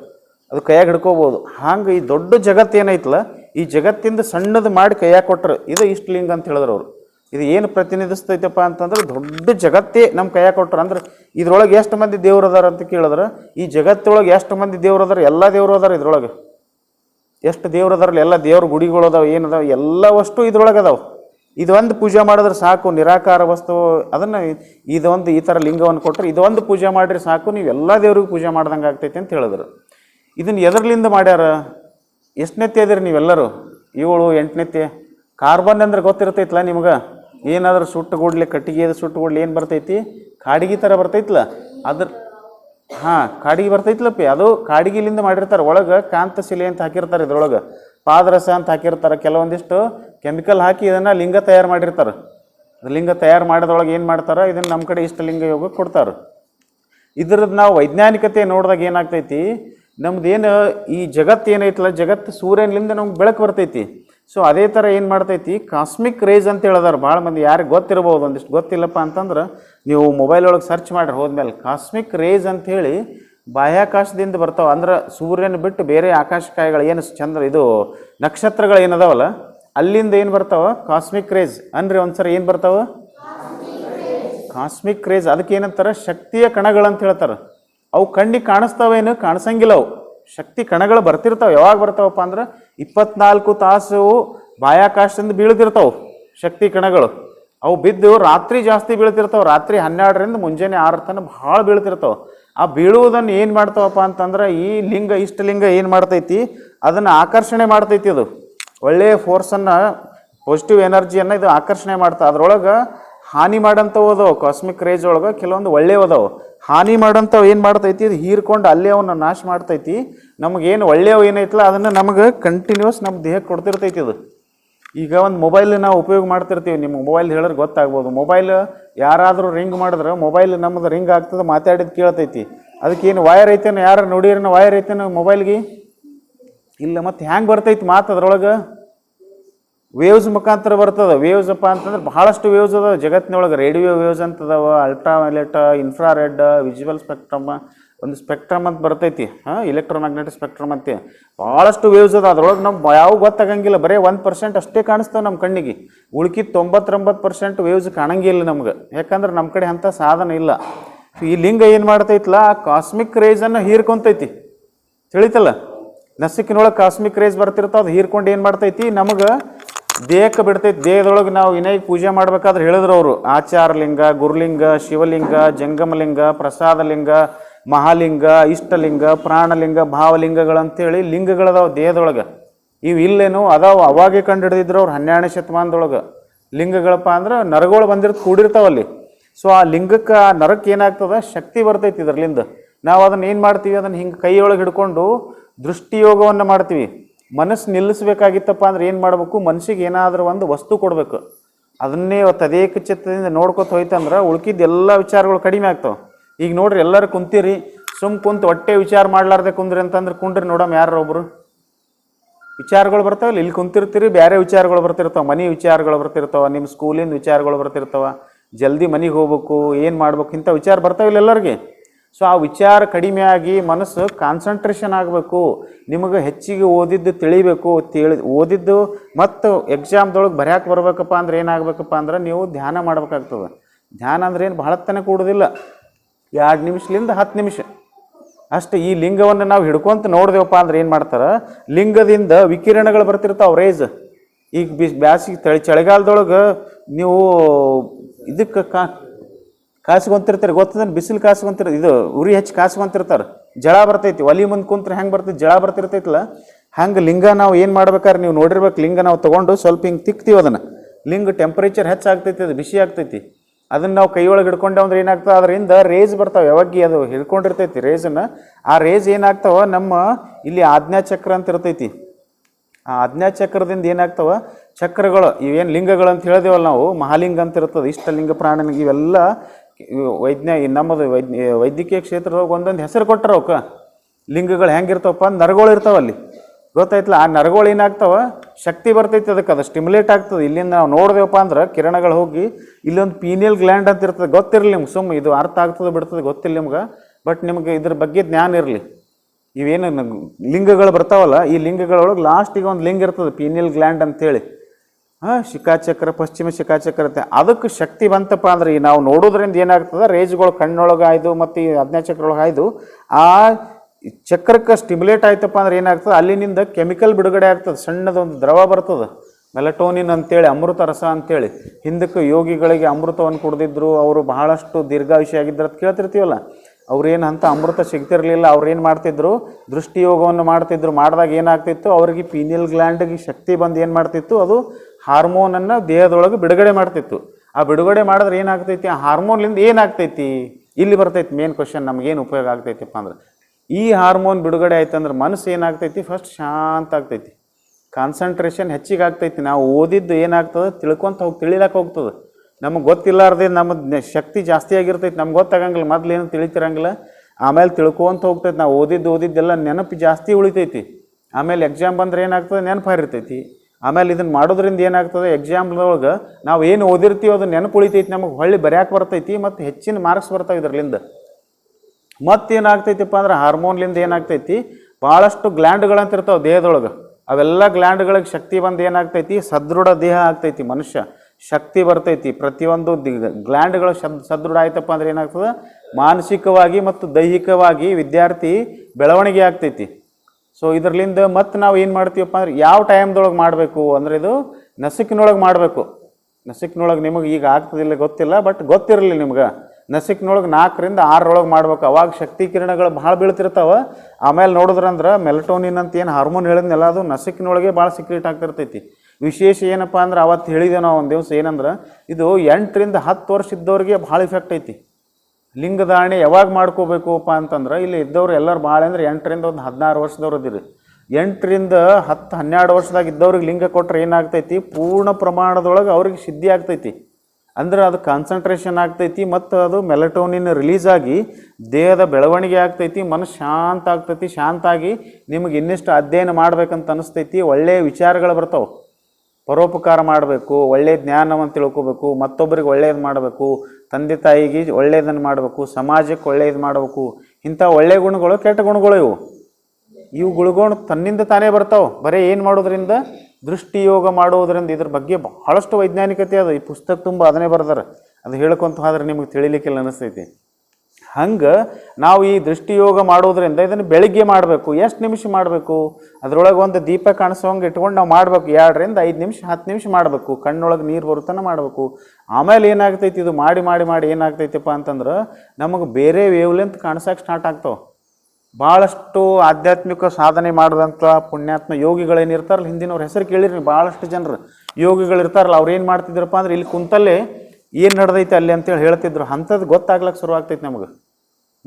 ಅದು ಕೈಯಾಗ ಹಿಡ್ಕೋಬೋದು. ಹಂಗೆ ಈ ದೊಡ್ಡ ಜಗತ್ತು ಏನೈತಲ್ಲ ಈ ಜಗತ್ತಿಂದ ಸಣ್ಣದು ಮಾಡಿ ಕೈಯಾಗ ಕೊಟ್ಟರು ಇದು ಇಷ್ಟು ಲಿಂಗ ಅಂತ ಹೇಳಿದ್ರು ಅವರು. ಇದು ಏನು ಪ್ರತಿನಿಧಿಸ್ತೈತಪ್ಪ ಅಂತಂದ್ರೆ ದೊಡ್ಡ ಜಗತ್ತೇ ನಮ್ಮ ಕೈಯಾಗ ಕೊಟ್ಟರು ಅಂದ್ರೆ ಇದ್ರೊಳಗೆ ಎಷ್ಟು ಮಂದಿ ದೇವ್ರು ಅದಾರ ಅಂತ ಕೇಳಿದ್ರೆ, ಈ ಜಗತ್ತೊಳಗೆ ಎಷ್ಟು ಮಂದಿ ದೇವ್ರು ಅದಾರ, ಎಲ್ಲ ದೇವ್ರು ಅದಾರ ಇದ್ರೊಳಗೆ. ಎಷ್ಟು ದೇವ್ರು ಅದಾರಲ್ಲ ಎಲ್ಲ ದೇವ್ರ ಗುಡಿಗಳು ಅದಾವೆ ಏನದಾವೆ ಎಲ್ಲ ಎಲ್ಲವಷ್ಟು ಇದ್ರೊಳಗೆ ಅದಾವ. ಇದೊಂದು ಪೂಜೆ ಮಾಡಿದ್ರೆ ಸಾಕು, ನಿರಾಕಾರ ವಸ್ತು, ಅದನ್ನು ಇದೊಂದು ಈ ಥರ ಲಿಂಗವನ್ನು ಕೊಟ್ಟರೆ ಇದೊಂದು ಪೂಜೆ ಮಾಡಿರಿ ಸಾಕು, ನೀವು ಎಲ್ಲ ದೇವ್ರಿಗೂ ಪೂಜೆ ಮಾಡ್ದಂಗೆ ಆಗ್ತೈತೆ ಅಂತ ಹೇಳಿದ್ರು. ಇದನ್ನು ಎದರ್ಲಿಂದ ಮಾಡ್ಯಾರ? ಎಷ್ಟನೆತ್ತೆ ಅದಿರಿ ನೀವೆಲ್ಲರೂ? ಏಳು ಎಂಟನೆತ್ತೆ ಕಾರ್ಬನ್ ಅಂದ್ರೆ ಗೊತ್ತಿರ್ತೈತಲ್ಲ ನಿಮ್ಗೆ? ಏನಾದರೂ ಸುಟ್ಟು ಗುಡ್ಲಿ ಕಟ್ಟಿಗೆ ಸುಟ್ಟು ಗುಡ್ಲಿ ಏನು ಬರ್ತೈತಿ? ಕಾಡಿಗೆ ಥರ ಬರ್ತೈತಲ್ಲ ಅದ್ರ ಹಾಂ, ಕಾಡಿಗೆ ಬರ್ತೈತ್ಲಪ್ಪಿ, ಅದು ಕಾಡಿಗಿಲಿಂದ ಮಾಡಿರ್ತಾರೆ. ಒಳಗೆ ಕಾಂತಶಿಲೆ ಅಂತ ಹಾಕಿರ್ತಾರೆ ಇದ್ರೊಳಗೆ. ಪಾದರಸ ಅಂತ ಹಾಕಿರ್ತಾರೆ. ಕೆಲವೊಂದಿಷ್ಟು ಕೆಮಿಕಲ್ ಹಾಕಿ ಇದನ್ನು ಲಿಂಗ ತಯಾರು ಮಾಡಿರ್ತಾರೆ. ಲಿಂಗ ತಯಾರು ಮಾಡಿದೊಳಗೆ ಏನು ಮಾಡ್ತಾರೆ? ಇದನ್ನು ನಮ್ಮ ಕಡೆ ಇಷ್ಟು ಲಿಂಗ ಯೋಗಕ್ಕೆ ಕೊಡ್ತಾರೆ. ಇದ್ರದ್ದು ನಾವು ವೈಜ್ಞಾನಿಕತೆ ನೋಡಿದಾಗ ಏನಾಗ್ತೈತಿ? ನಮ್ದು ಏನು ಈ ಜಗತ್ತು ಏನೈತಲ್ಲ ಜಗತ್ತು ಸೂರ್ಯನಿಂದ ನಮ್ಗೆ ಬೆಳಕು ಬರ್ತೈತಿ. ಸೊ ಅದೇ ಥರ ಏನು ಮಾಡ್ತೈತಿ? ಕಾಸ್ಮಿಕ್ ರೇಸ್ ಅಂತ ಹೇಳಿದಾರೆ. ಭಾಳ ಮಂದಿ ಯಾರಿಗೆ ಗೊತ್ತಿರ್ಬೋದು, ಒಂದಿಷ್ಟು ಗೊತ್ತಿಲ್ಲಪ್ಪ ಅಂತಂದ್ರೆ ನೀವು ಮೊಬೈಲ್ ಒಳಗೆ ಸರ್ಚ್ ಮಾಡಿರಿ, ಹೋದ್ಮೇಲೆ ಕಾಸ್ಮಿಕ್ ರೇಸ್ ಅಂಥೇಳಿ ಬಾಹ್ಯಾಕಾಶದಿಂದ ಬರ್ತಾವೆ. ಅಂದ್ರೆ ಸೂರ್ಯನ ಬಿಟ್ಟು ಬೇರೆ ಆಕಾಶಕಾಯಿಗಳು ಏನು ಚಂದ್ರ, ಇದು ನಕ್ಷತ್ರಗಳು ಏನದಾವಲ್ಲ ಅಲ್ಲಿಂದ ಏನು ಬರ್ತಾವ? ಕಾಸ್ಮಿಕ್ ರೇಜ್ ಅಂದ್ರೆ ಒಂದ್ಸರಿ ಏನು ಬರ್ತಾವ? ಕಾಸ್ಮಿಕ್ ರೇಜ್ ಅದಕ್ಕೆ ಏನಂತಾರೆ? ಶಕ್ತಿಯ ಕಣಗಳಂತ ಹೇಳ್ತಾರೆ. ಅವು ಕಣ್ಣಿಗೆ ಕಾಣಿಸ್ತಾವೇನು ಕಾಣಿಸಂಗಿಲ್ಲ ಅವು. ಶಕ್ತಿ ಕಣಗಳು ಬರ್ತಿರ್ತಾವೆ. ಯಾವಾಗ ಬರ್ತಾವಪ್ಪ ಅಂದ್ರೆ? ಇಪ್ಪತ್ನಾಲ್ಕು ತಾಸು ಬಾಯಾಕಾಶದಿಂದ ಬೀಳ್ತಿರ್ತಾವೆ ಶಕ್ತಿ ಕಣಗಳು. ಅವು ಬಿದ್ದು ರಾತ್ರಿ ಜಾಸ್ತಿ ಬೀಳ್ತಿರ್ತಾವೆ. ರಾತ್ರಿ ಹನ್ನೆರಡರಿಂದ ಮುಂಜಾನೆ ಆರು ತನಕ ಭಾಳ ಬೀಳ್ತಿರ್ತಾವೆ. ಆ ಬೀಳುವುದನ್ನು ಏನು ಮಾಡ್ತಾವಪ್ಪ ಅಂತಂದ್ರೆ ಈ ಲಿಂಗ ಇಷ್ಟಲಿಂಗ ಏನು ಮಾಡ್ತೈತಿ? ಅದನ್ನು ಆಕರ್ಷಣೆ ಮಾಡ್ತೈತಿ ಅದು. ಒಳ್ಳೆಯ ಫೋರ್ಸನ್ನು ಪಾಸಿಟಿವ್ ಎನರ್ಜಿಯನ್ನು ಇದು ಆಕರ್ಷಣೆ ಮಾಡ್ತಾ ಅದರೊಳಗೆ ಹಾನಿ ಮಾಡೋಂಥವು ಅದಾವ ಕಾಸ್ಮಿಕ್ ರೇಜ್ ಒಳಗೆ ಕೆಲವೊಂದು ಒಳ್ಳೆಯ ಅದಾವ. ಹಾನಿ ಮಾಡಂಥವು ಏನು ಮಾಡ್ತೈತಿ? ಇದು ಹೀರ್ಕೊಂಡು ಅಲ್ಲೇ ಅವನ್ನ ನಾಶ ಮಾಡ್ತೈತಿ. ನಮಗೇನು ಒಳ್ಳೆಯವು ಏನೈತಲ್ಲ ಅದನ್ನು ನಮಗೆ ಕಂಟಿನ್ಯೂಸ್ ನಮ್ಮ ದೇಹಕ್ಕೆ ಕೊಡ್ತಿರ್ತೈತಿ ಇದು ಈಗ ಒಂದು ಮೊಬೈಲ್ ನಾವು ಉಪಯೋಗ ಮಾಡ್ತಿರ್ತೀವಿ. ನಿಮ್ಮ ಮೊಬೈಲ್ ಹೇಳಿದ್ರೆ ಗೊತ್ತಾಗ್ಬೋದು. ಮೊಬೈಲ್ ಯಾರಾದರೂ ರಿಂಗ್ ಮಾಡಿದ್ರೆ ಮೊಬೈಲ್ ನಮ್ಮದು ರಿಂಗ್ ಆಗ್ತದೆ ಮಾತಾಡಿದ್ದು ಕೇಳ್ತೈತಿ. ಅದಕ್ಕೇನು ವಯರ್ ಐತೇನೋ, ಯಾರು ನೋಡಿರೋ ವಯರ್ ಐತೇನೋ ಮೊಬೈಲ್ಗೆ ಇಲ್ಲ, ಮತ್ತು ಹ್ಯಾಂಗೆ ಬರ್ತೈತಿ ಮಾತು ಅದ್ರೊಳಗೆ? ವೇವ್ಸ್ ಮುಖಾಂತರ ಬರ್ತದೆ. ವೇವ್ಸ್ ಅಪ್ಪ ಅಂತಂದ್ರೆ ಬಹಳಷ್ಟು ವೇವ್ಸ್ ಅದಾವೆ. ಜಗತ್ತಿನೊಳಗೆ ರೇಡಿಯೋ ವೇವ್ಸ್ ಅಂತ ultraviolet infrared visual spectrum ಒಂದು ಸ್ಪೆಕ್ಟ್ರಮ್ ಅಂತ ಬರ್ತೈತಿ. ಹಾಂ ಇಲೆಕ್ಟ್ರೋಮ್ಯಾಗ್ನೆಟಿಕ್ ಸ್ಪೆಕ್ಟ್ರಮ್ ಅಂತ. ಭಾಳಷ್ಟು ವೇವ್ಸ್ ಅದ ಅದ್ರೊಳಗೆ ನಮ್ಮ ಯಾವ ಗೊತ್ತಾಗಂಗಿಲ್ಲ. ಬರೀ ಒಂದು ಪರ್ಸೆಂಟ್ ಅಷ್ಟೇ ಕಾಣಿಸ್ತಾವೆ ನಮ್ಮ ಕಣ್ಣಿಗೆ. ಉಳ್ಕಿ ತೊಂಬತ್ತೊಂಬತ್ತು ಪರ್ಸೆಂಟ್ ವೇವ್ಸ್ ಕಾಣಂಗಿಲ್ಲ ನಮ್ಗೆ. ಯಾಕಂದ್ರೆ ನಮ್ಮ ಕಡೆ ಅಂಥ ಸಾಧನ ಇಲ್ಲ. ಈ ಲಿಂಗ ಏನು ಮಾಡ್ತೈತಲ್ಲ ಆ ಕಾಸ್ಮಿಕ್ ರೇಜನ್ನು ಹೀರ್ಕೊಂತೈತಿ. ತಿಳಿತಲ್ಲ? ನಸಿಕಿನೊಳಗೆ ಕಾಸ್ಮಿಕ್ ರೇಸ್ ಬರ್ತಿರ್ತಾವೆ, ಅದು ಹೀರ್ಕೊಂಡು ಏನು ಮಾಡ್ತೈತಿ? ನಮಗೆ ದೇಹಕ್ಕೆ ಬಿಡ್ತೈತಿ. ದೇಹದೊಳಗೆ ನಾವು ವಿನಯ್ ಪೂಜೆ ಮಾಡ್ಬೇಕಾದ್ರೆ ಹೇಳಿದ್ರು ಅವರು. ಆಚಾರಲಿಂಗ, ಗುರುಲಿಂಗ, ಶಿವಲಿಂಗ, ಜಂಗಮಲಿಂಗ, ಪ್ರಸಾದಲಿಂಗ, ಮಹಾಲಿಂಗ, ಇಷ್ಟಲಿಂಗ, ಪ್ರಾಣಲಿಂಗ, ಭಾವಲಿಂಗಗಳಂತೇಳಿ ಲಿಂಗಗಳದಾವ ದೇಹದೊಳಗೆ. ಇವು ಇಲ್ಲೇನು ಅದಾವ ಅವಾಗೆ ಕಂಡು ಹಿಡಿದಿದ್ರು ಅವ್ರು ಹನ್ನೆರಡನೇ ಶತಮಾನದೊಳಗೆ. ಲಿಂಗಗಳಪ್ಪ ಅಂದ್ರೆ ನರಗಳು ಬಂದಿರ್ತ ಕೂಡಿರ್ತಾವಲ್ಲಿ ಸೊ ಆ ಲಿಂಗಕ್ಕೆ ಆ ನರಕ್ಕೆ ಏನಾಗ್ತದ? ಶಕ್ತಿ ಬರ್ತೈತಿ ಇದರಲ್ಲಿಂದ. ನಾವು ಅದನ್ನ ಏನು ಮಾಡ್ತೀವಿ? ಅದನ್ನು ಹಿಂಗೆ ಕೈಯೊಳಗೆ ಹಿಡ್ಕೊಂಡು ದೃಷ್ಟಿಯೋಗವನ್ನು ಮಾಡ್ತೀವಿ. ಮನಸ್ಸು ನಿಲ್ಲಿಸ್ಬೇಕಾಗಿತ್ತಪ್ಪ ಅಂದ್ರೆ ಏನು ಮಾಡಬೇಕು? ಮನಸ್ಸಿಗೆ ಏನಾದರೂ ಒಂದು ವಸ್ತು ಕೊಡಬೇಕು. ಅದನ್ನೇ ತದೇಕ ಚಿತ್ತದಿಂದ ನೋಡ್ಕೊತ ಹೋಯ್ತಂದ್ರೆ ಉಳ್ಕಿದ ಎಲ್ಲ ವಿಚಾರಗಳು ಕಡಿಮೆ ಆಗ್ತಾವೆ. ಈಗ ನೋಡ್ರಿ, ಎಲ್ಲರೂ ಕುಂತೀರಿ, ಸುಮ್ ಕುಂತು ಹೊಟ್ಟೆ ವಿಚಾರ ಮಾಡ್ಲಾರ್ದೆ ಕುಂದ್ರಿ ಅಂತಂದ್ರೆ ಕುಂಡ್ರಿ ನೋಡಮ್ ಯಾರು ಒಬ್ರು. ವಿಚಾರಗಳು ಬರ್ತಾವಲ್ಲ ಇಲ್ಲಿ ಕುಂತಿರ್ತೀರಿ ಬೇರೆ ವಿಚಾರಗಳು ಬರ್ತಿರ್ತಾವ, ಮನೆ ವಿಚಾರಗಳು ಬರ್ತಿರ್ತಾವ, ನಿಮ್ಮ ಸ್ಕೂಲಿಂದ ವಿಚಾರಗಳು ಬರ್ತಿರ್ತಾವ, ಜಲ್ದಿ ಮನೆಗೆ ಹೋಗ್ಬೇಕು, ಏನು ಮಾಡ್ಬೇಕು, ಇಂಥ ವಿಚಾರ ಬರ್ತಾವಿಲ್ಲ ಎಲ್ಲರಿಗೆ. ಸೊ ಆ ವಿಚಾರ ಕಡಿಮೆ ಆಗಿ ಮನಸ್ಸು ಕಾನ್ಸಂಟ್ರೇಷನ್ ಆಗಬೇಕು. ನಿಮಗೆ ಹೆಚ್ಚಿಗೆ ಓದಿದ್ದು ತಿಳಿಬೇಕು, ತಿಳಿ, ಓದಿದ್ದು ಮತ್ತು ಎಕ್ಸಾಮ್ದೊಳಗೆ ಬರ್ಯಾಕೆ ಬರ್ಬೇಕಪ್ಪ ಅಂದ್ರೆ ಏನಾಗಬೇಕಪ್ಪ ಅಂದ್ರೆ ನೀವು ಧ್ಯಾನ ಮಾಡ್ಬೇಕಾಗ್ತದೆ. ಧ್ಯಾನ ಅಂದ್ರೆ ಏನು? ಬಹಳ ತನಕ ಕೂಡೋದಿಲ್ಲ. ಎರಡು ನಿಮಿಷಲಿಂದ ಹತ್ತು ನಿಮಿಷ. ಅಷ್ಟು, ಈ ಲಿಂಗವನ್ನು ನಾವು ಹಿಡ್ಕೊಂತ ನೋಡಿದೆವಪ್ಪ ಅಂದ್ರೆ ಏನು ಮಾಡ್ತಾರೆ? ಲಿಂಗದಿಂದ ವಿಕಿರಣಗಳು ಬರ್ತಿರ್ತಾವೆ ರೇಜ್ ಈಗ ಬಿ ಬ್ಯಾಸಿಗೆ ತಳಿ ಚಳಿಗಾಲದೊಳಗೆ ನೀವು ಇದಕ್ಕೆ ಕಾ ಕಾಸ್ಕೊಂತಿರ್ತಾರೆ ಗೊತ್ತದ ಬಿಸಿಲು ಕಾಸ್ಕೊಂತಿರ್ ಇದು ಉರಿ ಹೆಚ್ಚು ಕಾಸ್ಕೊಂತಿರ್ತಾರೆ ಜಳ ಬರ್ತೈತಿ, ಒಲಿ ಮುಂದೆ ಕುಂತ್ರೆ ಹೆಂಗೆ ಬರ್ತೈತಿ? ಜಳ ಬರ್ತಿರ್ತೈತಲ್ಲ ಹಂಗೆ ಲಿಂಗ ನಾವು ಏನು ಮಾಡ್ಬೇಕಾದ್ರೆ ನೀವು ನೋಡಿರ್ಬೇಕು, ಲಿಂಗ ನಾವು ತೊಗೊಂಡು ಸ್ವಲ್ಪ ಹಿಂಗೆ ತಿಕ್ತೀವಿ ಅದನ್ನು. ಲಿಂಗ ಟೆಂಪ್ರೇಚರ್ ಹೆಚ್ಚಾಗ್ತೈತಿ ಅದು ಬಿಸಿ ಆಗ್ತೈತಿ. ಅದನ್ನು ನಾವು ಕೈ ಒಳಗೆ ಹಿಡ್ಕೊಂಡೆ ಅಂದ್ರೆ ಏನಾಗ್ತದೆ? ಅದರಿಂದ ರೇಜ್ ಬರ್ತಾವೆ. ಯಾವಾಗ ಅದು ಹಿಡ್ಕೊಂಡಿರ್ತೈತಿ ರೇಜನ್ನು ಆ ರೇಜ್ ಏನಾಗ್ತಾವ? ನಮ್ಮ ಇಲ್ಲಿ ಆಜ್ಞಾ ಚಕ್ರ ಅಂತ ಇರ್ತೈತಿ. ಆ ಆಜ್ಞಾ ಚಕ್ರದಿಂದ ಏನಾಗ್ತಾವ? ಚಕ್ರಗಳು, ಇವೇನು ಲಿಂಗಗಳು ಅಂತ ಹೇಳಿದೇವಲ್ಲ ನಾವು, ಮಹಾಲಿಂಗ ಅಂತ ಇರ್ತದೆ, ಇಷ್ಟಲಿಂಗ ಪ್ರಾಣಿಗೆ ಇವೆಲ್ಲ ಇವು ವೈಜ್ಞಾ ನಮ್ಮದು ವೈದ್ಯ ವೈದ್ಯಕೀಯ ಕ್ಷೇತ್ರದೊಳಗೆ ಒಂದೊಂದು ಹೆಸರು ಕೊಟ್ಟರು ಅವಕ್ಕೆ ಲಿಂಗಗಳು ಹೆಂಗಿರ್ತಾವಪ್ಪ ನರಗಳು ಇರ್ತಾವಲ್ಲಿ ಗೊತ್ತಾಯ್ತಲ್ಲ, ಆ ನರಗಳು ಏನಾಗ್ತಾವ ಶಕ್ತಿ ಬರ್ತೈತಿ ಅದಕ್ಕೆ, ಅದು ಸ್ಟಿಮ್ಯುಲೇಟ್ ಆಗ್ತದೆ. ಇಲ್ಲಿಂದ ನಾವು ನೋಡಿದೆವಪ್ಪ ಅಂದ್ರೆ ಕಿರಣಗಳು ಹೋಗಿ ಇಲ್ಲೊಂದು ಪೀನಿಯಲ್ ಗ್ಲ್ಯಾಂಡ್ ಅಂತ ಇರ್ತದೆ. ಗೊತ್ತಿರಲಿ ನಿಮ್ಗೆ ಸುಮ್ಮ ಇದು ಅರ್ಥ ಆಗ್ತದೆ ಬಿಡ್ತದೆ ಗೊತ್ತಿಲ್ಲ ನಿಮ್ಗೆ. ಬಟ್ ನಿಮ್ಗೆ ಇದ್ರ ಬಗ್ಗೆ ಜ್ಞಾನ ಇರಲಿ. ಇವೇನು ಲಿಂಗಗಳು ಬರ್ತಾವಲ್ಲ, ಈ ಲಿಂಗಗಳೊಳಗೆ ಲಾಸ್ಟಿಗೆ ಒಂದು ಲಿಂಗ ಇರ್ತದೆ ಪೀನಿಯಲ್ ಗ್ಲ್ಯಾಂಡ್ ಅಂತೇಳಿ. ಹಾಂ, ಶಿಖಾಚಕ್ರ, ಪಶ್ಚಿಮ ಶಿಖಾಚಕ್ರ ಅಂತ ಅದಕ್ಕೆ ಶಕ್ತಿ ಬಂತಪ್ಪ ಅಂದ್ರೆ ಈ ನಾವು ನೋಡೋದ್ರಿಂದ ಏನಾಗ್ತದೆ? ರೇಜ್ಗಳು ಕಣ್ಣೊಳಗೆ ಆಯ್ದು ಮತ್ತು ಈ ಒಳಗೆ ಆಯ್ದು ಆ ಚಕ್ರಕ್ಕೆ ಸ್ಟಿಮ್ಯುಲೇಟ್ ಆಯ್ತಪ್ಪ ಅಂದ್ರೆ ಏನಾಗ್ತದೆ? ಅಲ್ಲಿನಿಂದ ಕೆಮಿಕಲ್ ಬಿಡುಗಡೆ ಆಗ್ತದೆ. ಸಣ್ಣದೊಂದು ದ್ರವ ಬರ್ತದೆ. ಮೆಲಟೋನಿನ್ ಅಂತೇಳಿ, ಅಮೃತ ರಸ ಅಂತೇಳಿ. ಹಿಂದಕ್ಕೆ ಯೋಗಿಗಳಿಗೆ ಅಮೃತವನ್ನು ಕುಡ್ದಿದ್ರು, ಅವರು ಬಹಳಷ್ಟು ಆಗಿದ್ರು ಅಂತ ಕೇಳ್ತಿರ್ತೀವಲ್ಲ? ಅವ್ರೇನು ಅಂತ ಅಮೃತ ಸಿಗ್ತಿರ್ಲಿಲ್ಲ. ಅವ್ರೇನು ಮಾಡ್ತಿದ್ರು? ದೃಷ್ಟಿಯೋಗವನ್ನು ಮಾಡ್ತಿದ್ರು. ಮಾಡಿದಾಗ ಏನಾಗ್ತಿತ್ತು? ಅವ್ರಿಗೆ ಪೀನಿಯಲ್ ಗ್ಲ್ಯಾಂಡ್ಗೆ ಶಕ್ತಿ ಬಂದು ಏನು ಮಾಡ್ತಿತ್ತು? ಅದು ಹಾರ್ಮೋನನ್ನು ದೇಹದೊಳಗೆ ಬಿಡುಗಡೆ ಮಾಡ್ತಿತ್ತು. ಆ ಬಿಡುಗಡೆ ಮಾಡಿದ್ರೆ ಏನಾಗ್ತೈತಿ? ಆ ಹಾರ್ಮೋನ್ಲಿಂದ ಏನಾಗ್ತೈತಿ? ಇಲ್ಲಿ ಬರ್ತೈತಿ ಮೇನ್ ಕ್ವಶನ್ ನಮಗೇನು ಉಪಯೋಗ ಆಗ್ತೈತಿಪ್ಪ ಅಂದ್ರೆ. ಈ ಹಾರ್ಮೋನ್ ಬಿಡುಗಡೆ ಆಯ್ತಂದ್ರೆ ಮನಸ್ಸು ಏನಾಗ್ತೈತಿ? ಫಸ್ಟ್ ಶಾಂತ ಆಗ್ತೈತಿ. ಕಾನ್ಸಂಟ್ರೇಷನ್ ಹೆಚ್ಚಿಗೆ ಆಗ್ತೈತಿ. ನಾವು ಓದಿದ್ದು ಏನಾಗ್ತದೆ? ತಿಳ್ಕೊಂತ ಹೋಗಿ ತಿಳಿಲಾಕ ಹೋಗ್ತದೆ. ನಮಗೆ ಗೊತ್ತಿಲ್ಲಾರ್ದೆ ನಮ್ಮ ಶಕ್ತಿ ಜಾಸ್ತಿ ಆಗಿರ್ತೈತಿ. ನಮ್ಗೆ ಗೊತ್ತಾಗಂಗಿಲ್ಲ. ಮೊದ್ಲು ಏನು ತಿಳಿತಿರಂಗಿಲ್ಲ. ಆಮೇಲೆ ತಿಳ್ಕೊಂತ ಹೋಗ್ತೈತಿ. ನಾವು ಓದಿದ್ದು ಓದಿದ್ದೆಲ್ಲ ನೆನಪು ಜಾಸ್ತಿ ಉಳಿತೈತಿ. ಆಮೇಲೆ ಎಕ್ಸಾಮ್ ಬಂದ್ರೆ ಏನಾಗ್ತದೆ? ನೆನಪು ಹಾರಿರ್ತೈತಿ ಆಮೇಲೆ ಇದನ್ನು ಮಾಡೋದ್ರಿಂದ ಏನಾಗ್ತದೆ ಎಕ್ಸಾಮ್ದೊಳಗೆ ನಾವು ಏನು ಓದಿರ್ತೀವಿ ಅದು ನೆನಪು ಉಳಿತೈತಿ ನಮಗೆ ಹೊಳ್ಳಿ ಬರ್ಯಾಕೆ ಬರ್ತೈತಿ ಮತ್ತು ಹೆಚ್ಚಿನ ಮಾರ್ಕ್ಸ್ ಬರ್ತಾವೆ ಇದರಲ್ಲಿಂದ ಮತ್ತೇನಾಗ್ತೈತಿಪ್ಪ ಅಂದ್ರೆ ಹಾರ್ಮೋನ್ಲಿಂದ ಏನಾಗ್ತೈತಿ, ಭಾಳಷ್ಟು ಗ್ಲ್ಯಾಂಡ್ಗಳಂತ ಇರ್ತಾವೆ ದೇಹದೊಳಗೆ. ಅವೆಲ್ಲ ಗ್ಲ್ಯಾಂಡ್ಗಳಿಗೆ ಶಕ್ತಿ ಬಂದು ಏನಾಗ್ತೈತಿ, ಸದೃಢ ದೇಹ ಆಗ್ತೈತಿ ಮನುಷ್ಯ. ಶಕ್ತಿ ಬರ್ತೈತಿ. ಪ್ರತಿಯೊಂದು ದಿ ಗ್ಲ್ಯಾಂಡ್ಗಳು ಶಬ್ ಸದೃಢ ಆಯ್ತಪ್ಪ ಅಂದ್ರೆ ಏನಾಗ್ತದೆ, ಮಾನಸಿಕವಾಗಿ ಮತ್ತು ದೈಹಿಕವಾಗಿ ವಿದ್ಯಾರ್ಥಿ ಬೆಳವಣಿಗೆ ಆಗ್ತೈತಿ. ಸೊ ಇದರ್ಲಿಂದ ಮತ್ತೆ ನಾವು ಏನು ಮಾಡ್ತೀವಪ್ಪ ಅಂದ್ರೆ ಯಾವ ಟೈಮ್ದೊಳಗೆ ಮಾಡಬೇಕು? ಅಂದ್ರೆ ಇದು ನಸುಕಿನೊಳಗೆ ಮಾಡಬೇಕು. ನಸುಕಿನೊಳಗೆ ನಿಮಗೆ ಈಗ ಆಗ್ತದಿಲ್ಲ ಗೊತ್ತಿಲ್ಲ ಬಟ್ ಗೊತ್ತಿರಲಿ ನಿಮ್ಗೆ. ನಸಿಕ್ನೊಳಗೆ ನಾಲ್ಕರಿಂದ ಆರರೊಳಗೆ ಮಾಡ್ಬೇಕು. ಅವಾಗ ಶಕ್ತಿ ಕಿರಣಗಳು ಭಾಳ ಬೀಳ್ತಿರ್ತಾವೆ. ಆಮೇಲೆ ನೋಡಿದ್ರಂದ್ರೆ ಮೆಲಟೋನಿನ್ ಅಂತ ಏನು ಹಾರ್ಮೋನ್ ಹೇಳಿದ್ನಲ್ಲ, ಅದು ನಸಿಕ್ನೊಳಗೆ ಭಾಳ ಸಿಕ್ರೇಟ್ ಆಗ್ತಿರ್ತೈತಿ. ವಿಶೇಷ ಏನಪ್ಪ ಅಂದ್ರೆ ಅವತ್ತು ಹೇಳಿದೆ ನಾವು ಒಂದು ದಿವಸ ಏನಂದ್ರೆ, ಇದು ಎಂಟರಿಂದ ಹತ್ತು ವರ್ಷ ಇದ್ದವ್ರಿಗೆ ಭಾಳ ಇಫೆಕ್ಟ್ ಐತಿ. ಲಿಂಗಧಾರಣೆ ಯಾವಾಗ ಮಾಡ್ಕೋಬೇಕಪ್ಪ ಅಂತಂದ್ರೆ ಇಲ್ಲಿ ಇದ್ದವ್ರು ಎಲ್ಲರೂ ಭಾಳ ಅಂದ್ರೆ ಎಂಟರಿಂದ ಒಂದು ಹದಿನಾರು ವರ್ಷದವ್ರು ಇದ್ದೀರಿ ಎಂಟರಿಂದ ಹತ್ತು ಹನ್ನೆರಡು ವರ್ಷದಾಗ ಇದ್ದವ್ರಿಗೆ ಲಿಂಗ ಕೊಟ್ಟರೆ ಏನಾಗ್ತೈತಿ? ಪೂರ್ಣ ಪ್ರಮಾಣದೊಳಗೆ ಅವ್ರಿಗೆ ಸಿದ್ಧಿ ಆಗ್ತೈತಿ. ಅಂದ್ರೆ ಅದು ಕಾನ್ಸಂಟ್ರೇಷನ್ ಆಗ್ತೈತಿ ಮತ್ತು ಅದು ಮೆಲಟೋನಿನ್ ರಿಲೀಸ್ ಆಗಿ ದೇಹದ ಬೆಳವಣಿಗೆ ಆಗ್ತೈತಿ, ಮನಸ್ಸು ಶಾಂತ ಆಗ್ತೈತಿ, ಶಾಂತಾಗಿ ನಿಮಗೆ ಇನ್ನಿಷ್ಟು ಅಧ್ಯಯನ ಮಾಡ್ಬೇಕಂತ ಅನಿಸ್ತೈತಿ, ಒಳ್ಳೆಯ ವಿಚಾರಗಳು ಬರ್ತಾವೆ. ಪರೋಪಕಾರ ಮಾಡಬೇಕು ಒಳ್ಳೆಯ ಜ್ಞಾನವನ್ನು ತಿಳ್ಕೋಬೇಕು, ಮತ್ತೊಬ್ಬರಿಗೆ ಒಳ್ಳೆಯದು ಮಾಡಬೇಕು, ತಂದೆ ತಾಯಿಗೆ ಒಳ್ಳೆಯದನ್ನು ಮಾಡಬೇಕು, ಸಮಾಜಕ್ಕೆ ಒಳ್ಳೆಯದು ಮಾಡಬೇಕು, ಇಂಥ ಒಳ್ಳೆಯ ಗುಣಗಳು ಕೆಟ್ಟ ಗುಣಗಳು ಇವು. ಇವು ಗುಣಗಳು ತನ್ನಿಂದ ತಾನೇ ಬರ್ತಾವೆ. ಬರೀ ಏನು ಮಾಡೋದ್ರಿಂದ? ದೃಷ್ಟಿಯೋಗ ಮಾಡೋದ್ರಿಂದ ಇದ್ರ ಬಗ್ಗೆ ಬಹಳಷ್ಟು ವೈಜ್ಞಾನಿಕತೆ ಅದು. ಈ ಪುಸ್ತಕ ತುಂಬ ಅದನ್ನೇ ಬರ್ದಾರೆ. ಅದು ಹೇಳ್ಕೊಂತ ಹೋದ್ರೆ ನಿಮಗೆ ತಿಳಿಲಿಕ್ಕಿಲ್ಲ ಅನಿಸ್ತೈತಿ. ಹಂಗೆ ನಾವು ಈ ದೃಷ್ಟಿಯೋಗ ಮಾಡೋದ್ರಿಂದ ಇದನ್ನು ಬೆಳಿಗ್ಗೆ ಮಾಡಬೇಕು, ಎಷ್ಟು ನಿಮಿಷ ಮಾಡಬೇಕು? ಅದರೊಳಗೆ ಒಂದು ದೀಪ ಕಾಣಿಸೋಂಗೆ ಇಟ್ಕೊಂಡು ನಾವು ಮಾಡಬೇಕು, ಎರಡರಿಂದ ಐದು ನಿಮಿಷ, ಹತ್ತು ನಿಮಿಷ ಮಾಡಬೇಕು, ಕಣ್ಣೊಳಗೆ ನೀರು ಬರುತ್ತಾನೆ ಮಾಡಬೇಕು. ಆಮೇಲೆ ಏನಾಗ್ತೈತಿ ಇದು ಮಾಡಿ ಮಾಡಿ ಮಾಡಿ ಏನಾಗ್ತೈತಿಪ್ಪ ಅಂತಂದ್ರೆ ನಮಗೆ ಬೇರೆ ವೇವ್ಲೆಂತ್ ಕಾಣಿಸೋಕೆ ಸ್ಟಾರ್ಟ್ ಆಗ್ತವೆ. ಭಾಳಷ್ಟು ಆಧ್ಯಾತ್ಮಿಕ ಸಾಧನೆ ಮಾಡಿದಂಥ ಪುಣ್ಯಾತ್ಮ ಯೋಗಿಗಳೇನಿರ್ತಾರಲ್ಲ ಹಿಂದಿನವ್ರ ಹೆಸರು ಕೇಳಿರಿ ಭಾಳಷ್ಟು ಜನರು ಯೋಗಿಗಳು ಇರ್ತಾರಲ್ಲ, ಅವ್ರು ಏನು ಮಾಡ್ತಿದ್ರಪ್ಪ ಅಂದ್ರೆ ಇಲ್ಲಿ ಕುಂತಲ್ಲೇ ಏನು ನಡೆದೈತೆ ಅಲ್ಲಿ ಅಂತೇಳಿ ಹೇಳ್ತಿದ್ರು. ಅಂಥದ್ದು ಗೊತ್ತಾಗ್ಲಕ್ಕೆ ಶುರು ಆಗ್ತೈತೆ ನಮಗೆ.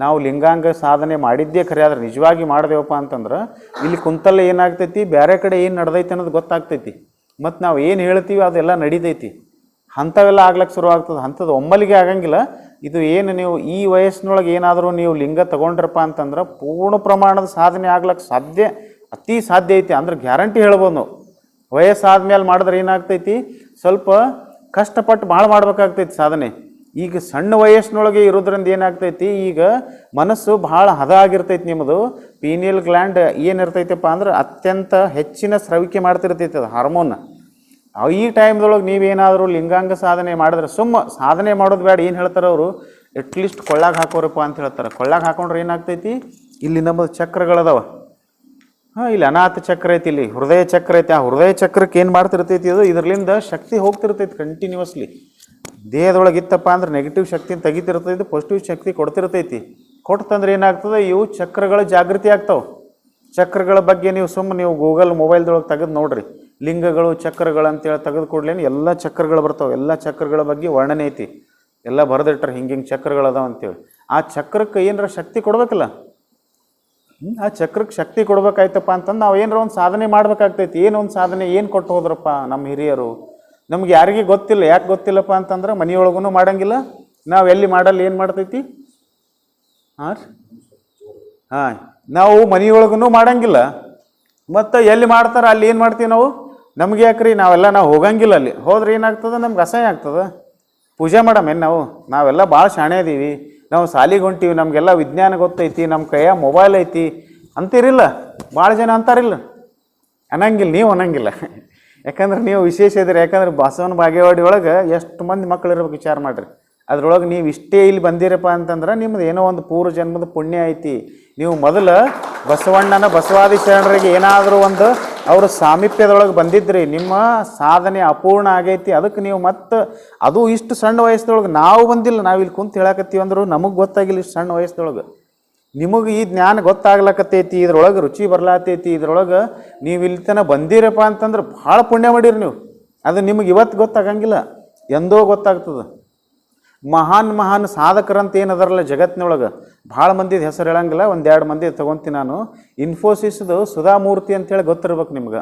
ನಾವು ಲಿಂಗಾಂಗ ಸಾಧನೆ ಮಾಡಿದ್ದೇ ಖರೆ, ಆದ್ರೆ ನಿಜವಾಗಿ ಮಾಡಿದೆವಪ್ಪ ಅಂತಂದ್ರೆ ಇಲ್ಲಿ ಕುಂತಲ್ಲೇ ಏನಾಗ್ತೈತಿ? ಬೇರೆ ಕಡೆ ಏನು ನಡೆದೈತೆ ಅನ್ನೋದು ಗೊತ್ತಾಗ್ತೈತಿ. ಮತ್ತು ನಾವು ಏನು ಹೇಳ್ತೀವಿ ಅದೆಲ್ಲ ನಡೀತೈತಿ. ಅಂಥವೆಲ್ಲ ಆಗ್ಲಿಕ್ಕೆ ಶುರು ಆಗ್ತದೆ ಅಂಥದ್ದು ಒಮ್ಮಲಿಗೆ ಆಗಂಗಿಲ್ಲ. ಇದು ಏನು ನೀವು ಈ ವಯಸ್ಸಿನೊಳಗೆ ಏನಾದರೂ ನೀವು ಲಿಂಗ ತಗೊಂಡ್ರಪ್ಪ ಅಂತಂದ್ರೆ ಪೂರ್ಣ ಪ್ರಮಾಣದ ಸಾಧನೆ ಆಗ್ಲಿಕ್ಕೆ ಸಾಧ್ಯ, ಅತಿ ಸಾಧ್ಯ ಐತಿ ಅಂದ್ರೆ ಗ್ಯಾರಂಟಿ ಹೇಳ್ಬೋದು ನಾವು. ವಯಸ್ಸಾದ್ಮೇಲೆ ಮಾಡಿದ್ರೆ ಏನಾಗ್ತೈತಿ? ಸ್ವಲ್ಪ ಕಷ್ಟಪಟ್ಟು ಭಾಳ ಮಾಡ್ಬೇಕಾಗ್ತೈತಿ ಸಾಧನೆ. ಈಗ ಸಣ್ಣ ವಯಸ್ಸಿನೊಳಗೆ ಇರೋದ್ರಿಂದ ಏನಾಗ್ತೈತಿ? ಈಗ ಮನಸ್ಸು ಭಾಳ ಹದ ಆಗಿರ್ತೈತಿ ನಿಮ್ಮದು. ಪೀನಿಯಲ್ ಗ್ಲ್ಯಾಂಡ್ ಏನಿರ್ತೈತಪ್ಪ ಅಂದ್ರೆ ಅತ್ಯಂತ ಹೆಚ್ಚಿನ ಸ್ರವಿಕೆ ಮಾಡ್ತಿರ್ತೈತಿ ಅದು ಹಾರ್ಮೋನ್ ಈ ಟೈಮ್ದೊಳಗೆ ನೀವೇನಾದರೂ ಲಿಂಗಾಂಗ ಸಾಧನೆ ಮಾಡಿದ್ರೆ, ಸುಮ್ಮ ಸಾಧನೆ ಮಾಡೋದು ಬೇಡ, ಏನು ಹೇಳ್ತಾರೆ ಅವರು? ಅಟ್ಲೀಸ್ಟ್ ಕೊಳ್ಳಾಗ ಹಾಕೋರಪ್ಪ ಅಂತ ಹೇಳ್ತಾರೆ. ಕೊಳ್ಳಾಗ ಹಾಕೊಂಡ್ರೆ ಏನಾಗ್ತೈತಿ? ಇಲ್ಲಿ ನಮ್ಮದು ಚಕ್ರಗಳದಾವ. ಹಾಂ, ಇಲ್ಲಿ ಅನಾಥ ಚಕ್ರ ಐತಿ, ಇಲ್ಲಿ ಹೃದಯ ಚಕ್ರ ಐತಿ. ಆ ಹೃದಯ ಚಕ್ರಕ್ಕೆ ಏನು ಮಾಡ್ತಿರ್ತೈತಿ ಅದು? ಇದರಿಂದ ಶಕ್ತಿ ಹೋಗ್ತಿರ್ತೈತಿ ಕಂಟಿನ್ಯೂಸ್ಲಿ ದೇಹದೊಳಗೆ ಇತ್ತಪ್ಪ ಅಂದ್ರೆ ನೆಗೆಟಿವ್ ಶಕ್ತಿ ತೆಗಿತಿರ್ತೈತಿ ಪಾಸಿಟಿವ್ ಶಕ್ತಿ ಕೊಡ್ತಿರ್ತೈತಿ. ಕೊಡ್ತಂದ್ರೆ ಏನಾಗ್ತದೆ? ಇವು ಚಕ್ರಗಳು ಜಾಗೃತಿ ಆಗ್ತಾವೆ. ಚಕ್ರಗಳ ಬಗ್ಗೆ ನೀವು ಸುಮ್ಮನೆ ನೀವು ಗೂಗಲ್ ಮೊಬೈಲ್ದೊಳಗೆ ತೆಗೆದು ನೋಡ್ರಿ. ಲಿಂಗಗಳು, ಚಕ್ರಗಳು ಅಂತೇಳಿ ತೆಗೆದು ಕೂಡ್ಲೇನು ಎಲ್ಲ ಚಕ್ರಗಳು ಬರ್ತಾವೆ. ಎಲ್ಲ ಚಕ್ರಗಳ ಬಗ್ಗೆ ವರ್ಣನೆ ಐತಿ. ಎಲ್ಲ ಬರೆದಿಟ್ರೆ ಹಿಂಗೆ ಹಿಂಗೆ ಚಕ್ರಗಳು ಅದಾವ ಅಂತೇಳಿ ಆ ಚಕ್ರಕ್ಕೆ ಏನರ ಶಕ್ತಿ ಕೊಡ್ಬೇಕಲ್ಲ? ಆ ಚಕ್ರಕ್ಕೆ ಶಕ್ತಿ ಕೊಡ್ಬೇಕಾಯ್ತಪ್ಪ ಅಂತಂದು ನಾವು ಏನಾರ ಒಂದು ಸಾಧನೆ ಮಾಡ್ಬೇಕಾಗ್ತೈತಿ. ಏನು ಒಂದು ಸಾಧನೆ ಏನು ಕೊಟ್ಟು ಹೋದ್ರಪ್ಪ ನಮ್ಮ ಹಿರಿಯರು? ನಮ್ಗೆ ಯಾರಿಗೆ ಗೊತ್ತಿಲ್ಲ, ಯಾಕೆ ಗೊತ್ತಿಲ್ಲಪ್ಪ ಅಂತಂದ್ರೆ ಮನೆಯೊಳಗೂ ಮಾಡಂಗಿಲ್ಲ. ನಾವು ಎಲ್ಲಿ ಮಾಡಲ್ಲ, ಏನು ಮಾಡ್ತೈತಿ? ಹಾಂ ಹಾಂ, ನಾವು ಮನೆಯೊಳಗೂ ಮಾಡಂಗಿಲ್ಲ. ಮತ್ತು ಎಲ್ಲಿ ಮಾಡ್ತಾರೆ, ಅಲ್ಲಿ ಏನು ಮಾಡ್ತೀವಿ ನಾವು? ನಮ್ಗೆ ಯಾಕ್ರಿ, ನಾವೆಲ್ಲ ನಾವು ಹೋಗಂಗಿಲ್ಲ ಅಲ್ಲಿ. ಹೋದ್ರೆ ಏನಾಗ್ತದೆ, ನಮ್ಗೆ ಅಸಹ್ಯ ಆಗ್ತದೆ. ಪೂಜೆ ಮಾಡಮೇನು ನಾವು? ನಾವೆಲ್ಲ ಭಾಳ ಶಾಣೆ ಇದ್ದೀವಿ ನಾವು ಸಾಲಿಗೆ ಹೊಂಟೀವಿ, ನಮಗೆಲ್ಲ ವಿಜ್ಞಾನ ಗೊತ್ತೈತಿ ನಮ್ಮ ಕೈಯಾಗ ಮೊಬೈಲ್ ಐತಿ. ಅಂತೀರಿಲ್ಲ ಭಾಳ ಜನ ಅಂತಾರಿಲ್ಲ. ಅನ್ನಂಗಿಲ್ಲ, ನೀವು ಅನ್ನಂಗಿಲ್ಲ. ಯಾಕಂದ್ರೆ ನೀವು ವಿಶೇಷ ಇದ್ರೆ ಯಾಕಂದ್ರೆ ಬಸವನ ಬಾಗೇವಾಡಿ ಒಳಗೆ ಎಷ್ಟು ಮಂದಿ ಮಕ್ಳು ಇರ್ಬೇಕು ವಿಚಾರ ಮಾಡಿರಿ. ಅದ್ರೊಳಗೆ ನೀವು ಇಷ್ಟೇ ಇಲ್ಲಿ ಬಂದಿರಪ್ಪ ಅಂತಂದ್ರೆ ನಿಮ್ದು ಏನೋ ಒಂದು ಪೂರ್ವ ಜನ್ಮದ ಪುಣ್ಯ ಐತಿ. ನೀವು ಮೊದಲು ಬಸವಣ್ಣನ ಬಸವಾದಿ ಶರಣರಿಗೆ ಏನಾದರೂ ಒಂದು ಅವರ ಸಾಮೀಪ್ಯದೊಳಗೆ ಬಂದಿದ್ರಿ, ನಿಮ್ಮ ಸಾಧನೆ ಅಪೂರ್ಣ ಆಗೈತಿ. ಅದಕ್ಕೆ ನೀವು ಮತ್ತೆ ಅದು ಇಷ್ಟು ಸಣ್ಣ ವಯಸ್ಸದೊಳಗೆ ನಾವು ಬಂದಿಲ್ಲ ನಾವು ಇಲ್ಲಿ ಕುಂತು ಹೇಳಕತ್ತೀವಿ ಅಂದ್ರು ನಮಗೆ ಗೊತ್ತಾಗಿಲ್ಲ ಇಷ್ಟು ಸಣ್ಣ ವಯಸ್ಸದೊಳಗೆ ನಿಮಗೆ ಈ ಜ್ಞಾನ ಗೊತ್ತಾಗ್ಲಕತ್ತೈತಿ, ಇದ್ರೊಳಗೆ ರುಚಿ ಬರ್ಲಾತೈತಿ, ಇದ್ರೊಳಗೆ ನೀವು ಇಲ್ಲಿ ತನಕ ಬಂದಿರಪ್ಪ ಅಂತಂದ್ರೆ ಭಾಳ ಪುಣ್ಯ ಮಾಡೀರಿ ನೀವು. ಅದು ನಿಮಗೆ ಇವತ್ತು ಗೊತ್ತಾಗಂಗಿಲ್ಲ, ಎಂದೋ ಗೊತ್ತಾಗ್ತದೆ. ಮಹಾನ್ ಮಹಾನ್ ಸಾಧಕರಂತ ಏನದಾರಲ್ಲ ಜಗತ್ತಿನೊಳಗೆ? ಭಾಳ ಮಂದಿದ ಹೆಸರು ಹೇಳಂಗಿಲ್ಲ, ಒಂದೆರಡು ಮಂದಿ ತೊಗೊಂತೀನಿ ನಾನು. ಇನ್ಫೋಸಿಸ್ದು ಸುಧಾಮೂರ್ತಿ ಅಂತೇಳಿ ಗೊತ್ತಿರ್ಬೇಕು ನಿಮ್ಗೆ.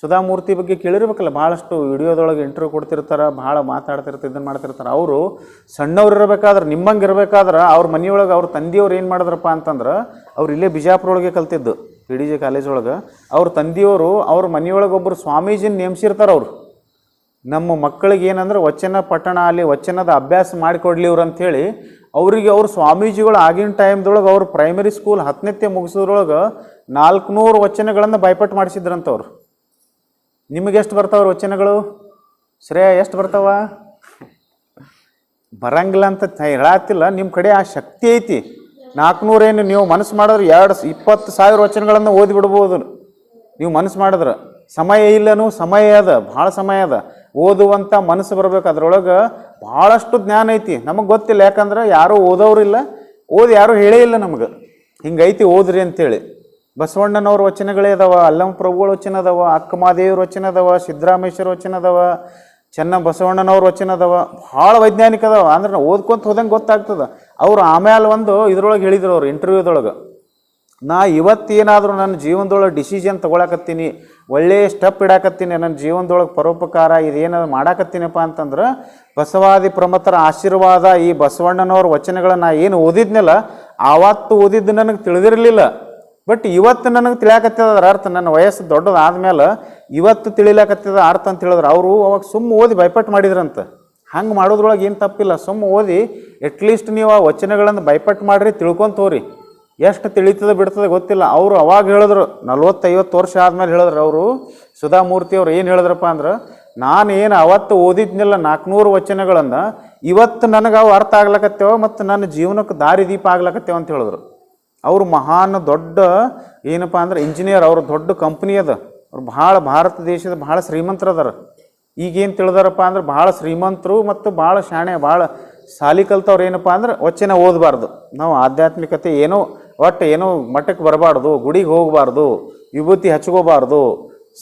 ಸುಧಾಮೂರ್ತಿ ಬಗ್ಗೆ ಕೇಳಿರ್ಬೇಕಲ್ಲ ಭಾಳಷ್ಟು ವಿಡಿಯೋದೊಳಗೆ ಇಂಟರ್ವ್ಯೂ ಕೊಡ್ತಿರ್ತಾರೆ ಭಾಳ ಮಾತಾಡ್ತಿರ್ತಾರೆ ಇದನ್ನು ಮಾಡ್ತಿರ್ತಾರೆ. ಅವರು ಸಣ್ಣವ್ರು ಇರಬೇಕಾದ್ರೆ, ನಿಮ್ಮಂಗೆ ಇರಬೇಕಾದ್ರೆ, ಅವ್ರ ಮನೆಯೊಳಗೆ ಅವ್ರ ತಂದೆಯವ್ರು ಏನು ಮಾಡಿದ್ರಪ್ಪ ಅಂತಂದ್ರೆ, ಅವ್ರು ಇಲ್ಲೇ ಬಿಜಾಪುರ ಒಳಗೆ ಕಲ್ತಿದ್ದು, ಪಿ ಡಿ ಜೆ ಕಾಲೇಜ್ ಒಳಗೆ. ಅವ್ರ ತಂದೆಯವರು ಅವ್ರ ಮನೆಯೊಳಗೆ ಒಬ್ಬರು ಸ್ವಾಮೀಜಿನ ನೇಮಿಸಿರ್ತಾರೆ ಅವರು. ನಮ್ಮ ಮಕ್ಕಳಿಗೆ ಏನಂದ್ರೆ, ವಚನ ಪಠಣ ಅಲ್ಲಿ ವಚನದ ಅಭ್ಯಾಸ ಮಾಡಿಕೊಡ್ಲಿ ಇವ್ರು ಅಂಥೇಳಿ ಅವರಿಗೆ ಅವ್ರ ಸ್ವಾಮೀಜಿಗಳು ಆಗಿನ ಟೈಮ್ದೊಳಗೆ ಅವ್ರ ಪ್ರೈಮರಿ ಸ್ಕೂಲ್ ಹತ್ತನೇತ್ತೆ ಮುಗಿಸೋದ್ರೊಳಗೆ ನಾಲ್ಕುನೂರು ವಚನಗಳನ್ನು ಬೈಪಟ್ ಮಾಡಿಸಿದ್ರಂತವ್ರು. ನಿಮಗೆ ಎಷ್ಟು ಬರ್ತಾವ್ರ ವಚನಗಳು? ಶ್ರೇಯ, ಎಷ್ಟು ಬರ್ತಾವ? ಬರಂಗಿಲ್ಲ ಅಂತ ಹೇಳತ್ತಿಲ್ಲ ನಿಮ್ಮ ಕಡೆ ಆ ಶಕ್ತಿ ಐತಿ. ನಾಲ್ಕುನೂರೇನು ನೀವು ಮನಸ್ಸು ಮಾಡಿದ್ರೆ ಎರಡು ಇಪ್ಪತ್ತು ಸಾವಿರ ವಚನಗಳನ್ನು ಓದಿ ಬಿಡ್ಬೋದು. ನೀವು ಮನಸ್ಸು ಮಾಡಿದ್ರೆ. ಸಮಯ ಇಲ್ಲನು ಸಮಯ ಅದ, ಭಾಳ ಸಮಯ ಅದ. ಓದುವಂಥ ಮನಸ್ಸು ಬರ್ಬೇಕು. ಅದ್ರೊಳಗೆ ಭಾಳಷ್ಟು ಜ್ಞಾನ ಐತಿ. ನಮಗೆ ಗೊತ್ತಿಲ್ಲ. ಯಾಕಂದ್ರೆ ಯಾರೂ ಇಲ್ಲ ಓದಿ ಯಾರೂ ಹೇಳೇ ಇಲ್ಲ ನಮ್ಗೆ. ಹಿಂಗೈತಿ ಓದ್ರಿ ಅಂತೇಳಿ. ಬಸವಣ್ಣನವ್ರ ವಚನಗಳೇ ಅದಾವ, ಅಲ್ಲಂ ಪ್ರಭುಗಳ ವಚನ ಅದಾವ, ಅಕ್ಕಮಾದೇವ್ರ ವಚನ ಅದಾವ, ಸಿದ್ದರಾಮೇಶ್ವರ ವಚನ ಅದಾವ, ಚೆನ್ನ ಬಸವಣ್ಣನವ್ರ ವಚನ ಅದಾವ, ಭಾಳ ವೈಜ್ಞಾನಿಕ ಅದಾವ. ಅಂದ್ರೆ ಓದ್ಕೊಂತ ಹೋದಂಗೆ ಗೊತ್ತಾಗ್ತದ. ಅವ್ರು ಆಮೇಲೆ ಒಂದು ಇದ್ರೊಳಗೆ ಹೇಳಿದ್ರು ಅವ್ರು ಇಂಟರ್ವ್ಯೂದೊಳಗೆ ನಾ ಇವತ್ತೇನಾದರೂ ನನ್ನ ಜೀವನದೊಳಗೆ ಡಿಸಿಷನ್ ತೊಗೊಳಕತ್ತೀನಿ ಒಳ್ಳೆಯ ಸ್ಟೆಪ್ ಇಡಾಕತ್ತೀನಿ, ನನ್ನ ಜೀವನದೊಳಗೆ ಪರೋಪಕಾರ ಇದೇನಾದ್ರು ಮಾಡಾಕತ್ತೀನಪ್ಪ ಅಂತಂದ್ರೆ, ಬಸವಾದಿ ಪ್ರಮತರ ಆಶೀರ್ವಾದ ಈ ಬಸವಣ್ಣನವ್ರ ವಚನಗಳನ್ನ ಏನು ಓದಿದ್ನಲ್ಲ, ಆವತ್ತು ಓದಿದ್ದು ನನಗೆ ತಿಳಿದಿರಲಿಲ್ಲ. ಬಟ್ ಇವತ್ತು ನನಗೆ ತಿಳಿಯಾಕತ್ತದ ಅದರ ಅರ್ಥ, ನನ್ನ ವಯಸ್ಸು ದೊಡ್ಡದಾದ್ಮೇಲೆ ಇವತ್ತು ತಿಳಿಲಾಕತ್ತದ ಅರ್ಥ ಅಂತ ಹೇಳಿದ್ರು ಅವರು ಅವಾಗ ಸುಮ್ಮ ಓದಿ ಬೈಪಟ್ ಮಾಡಿದ್ರಂತ. ಹಂಗೆ ಮಾಡೋದ್ರೊಳಗೆ ಏನು ತಪ್ಪಿಲ್ಲ ಸುಮ್ಮ ಓದಿ ಅಟ್ಲೀಸ್ಟ್ ನೀವು ಆ ವಚನಗಳನ್ನು ಬೈಪಟ್ ಮಾಡಿರಿ, ತಿಳ್ಕೊಂತ ಹೋರಿ. ಎಷ್ಟು ತಿಳಿತದೆ ಬಿಡ್ತದೆ ಗೊತ್ತಿಲ್ಲ. ಅವರು ಅವಾಗ ಹೇಳಿದ್ರು, ನಲ್ವತ್ತೈವತ್ತು ವರ್ಷ ಆದಮೇಲೆ ಹೇಳಿದ್ರು ಅವರು ಸುಧಾಮೂರ್ತಿ ಅವ್ರು ಏನು ಹೇಳಿದ್ರಪ್ಪ ಅಂದ್ರೆ, ನಾನು ಏನು ಅವತ್ತು ಓದಿದ್ನಿಲ್ಲ ನಾಲ್ಕುನೂರು ವಚನಗಳನ್ನು, ಇವತ್ತು ನನಗೆ ಅವು ಅರ್ಥ ಆಗ್ಲಕತ್ತೇವ ಮತ್ತು ನನ್ನ ಜೀವನಕ್ಕೆ ದಾರಿದೀಪ ಆಗ್ಲಕತ್ತೇವ ಅಂತ ಹೇಳಿದ್ರು. ಅವರು ಮಹಾನ್ ದೊಡ್ಡ ಏನಪ್ಪ ಅಂದ್ರೆ ಇಂಜಿನಿಯರ್ ಅವ್ರ ದೊಡ್ಡ ಕಂಪ್ನಿ ಅದ. ಅವ್ರು ಭಾಳ ಭಾರತ ದೇಶದ ಭಾಳ ಶ್ರೀಮಂತರು ಅದಾರ. ಈಗೇನು ತಿಳಿದಾರಪ್ಪ ಅಂದ್ರೆ ಭಾಳ ಶ್ರೀಮಂತರು ಮತ್ತು ಭಾಳ ಶಾಣೆ, ಭಾಳ ಸಾಲಿ ಕಲ್ತವ್ರು ಏನಪ್ಪ ಅಂದ್ರೆ ಒಚ್ಚೆನ ಓದಬಾರ್ದು. ನಾವು ಆಧ್ಯಾತ್ಮಿಕತೆ ಏನೋ ಒಟ್ಟು ಏನೋ ಮಠಕ್ಕೆ ಬರಬಾರ್ದು, ಗುಡಿಗೆ ಹೋಗಬಾರ್ದು, ವಿಭೂತಿ ಹಚ್ಕೋಬಾರ್ದು,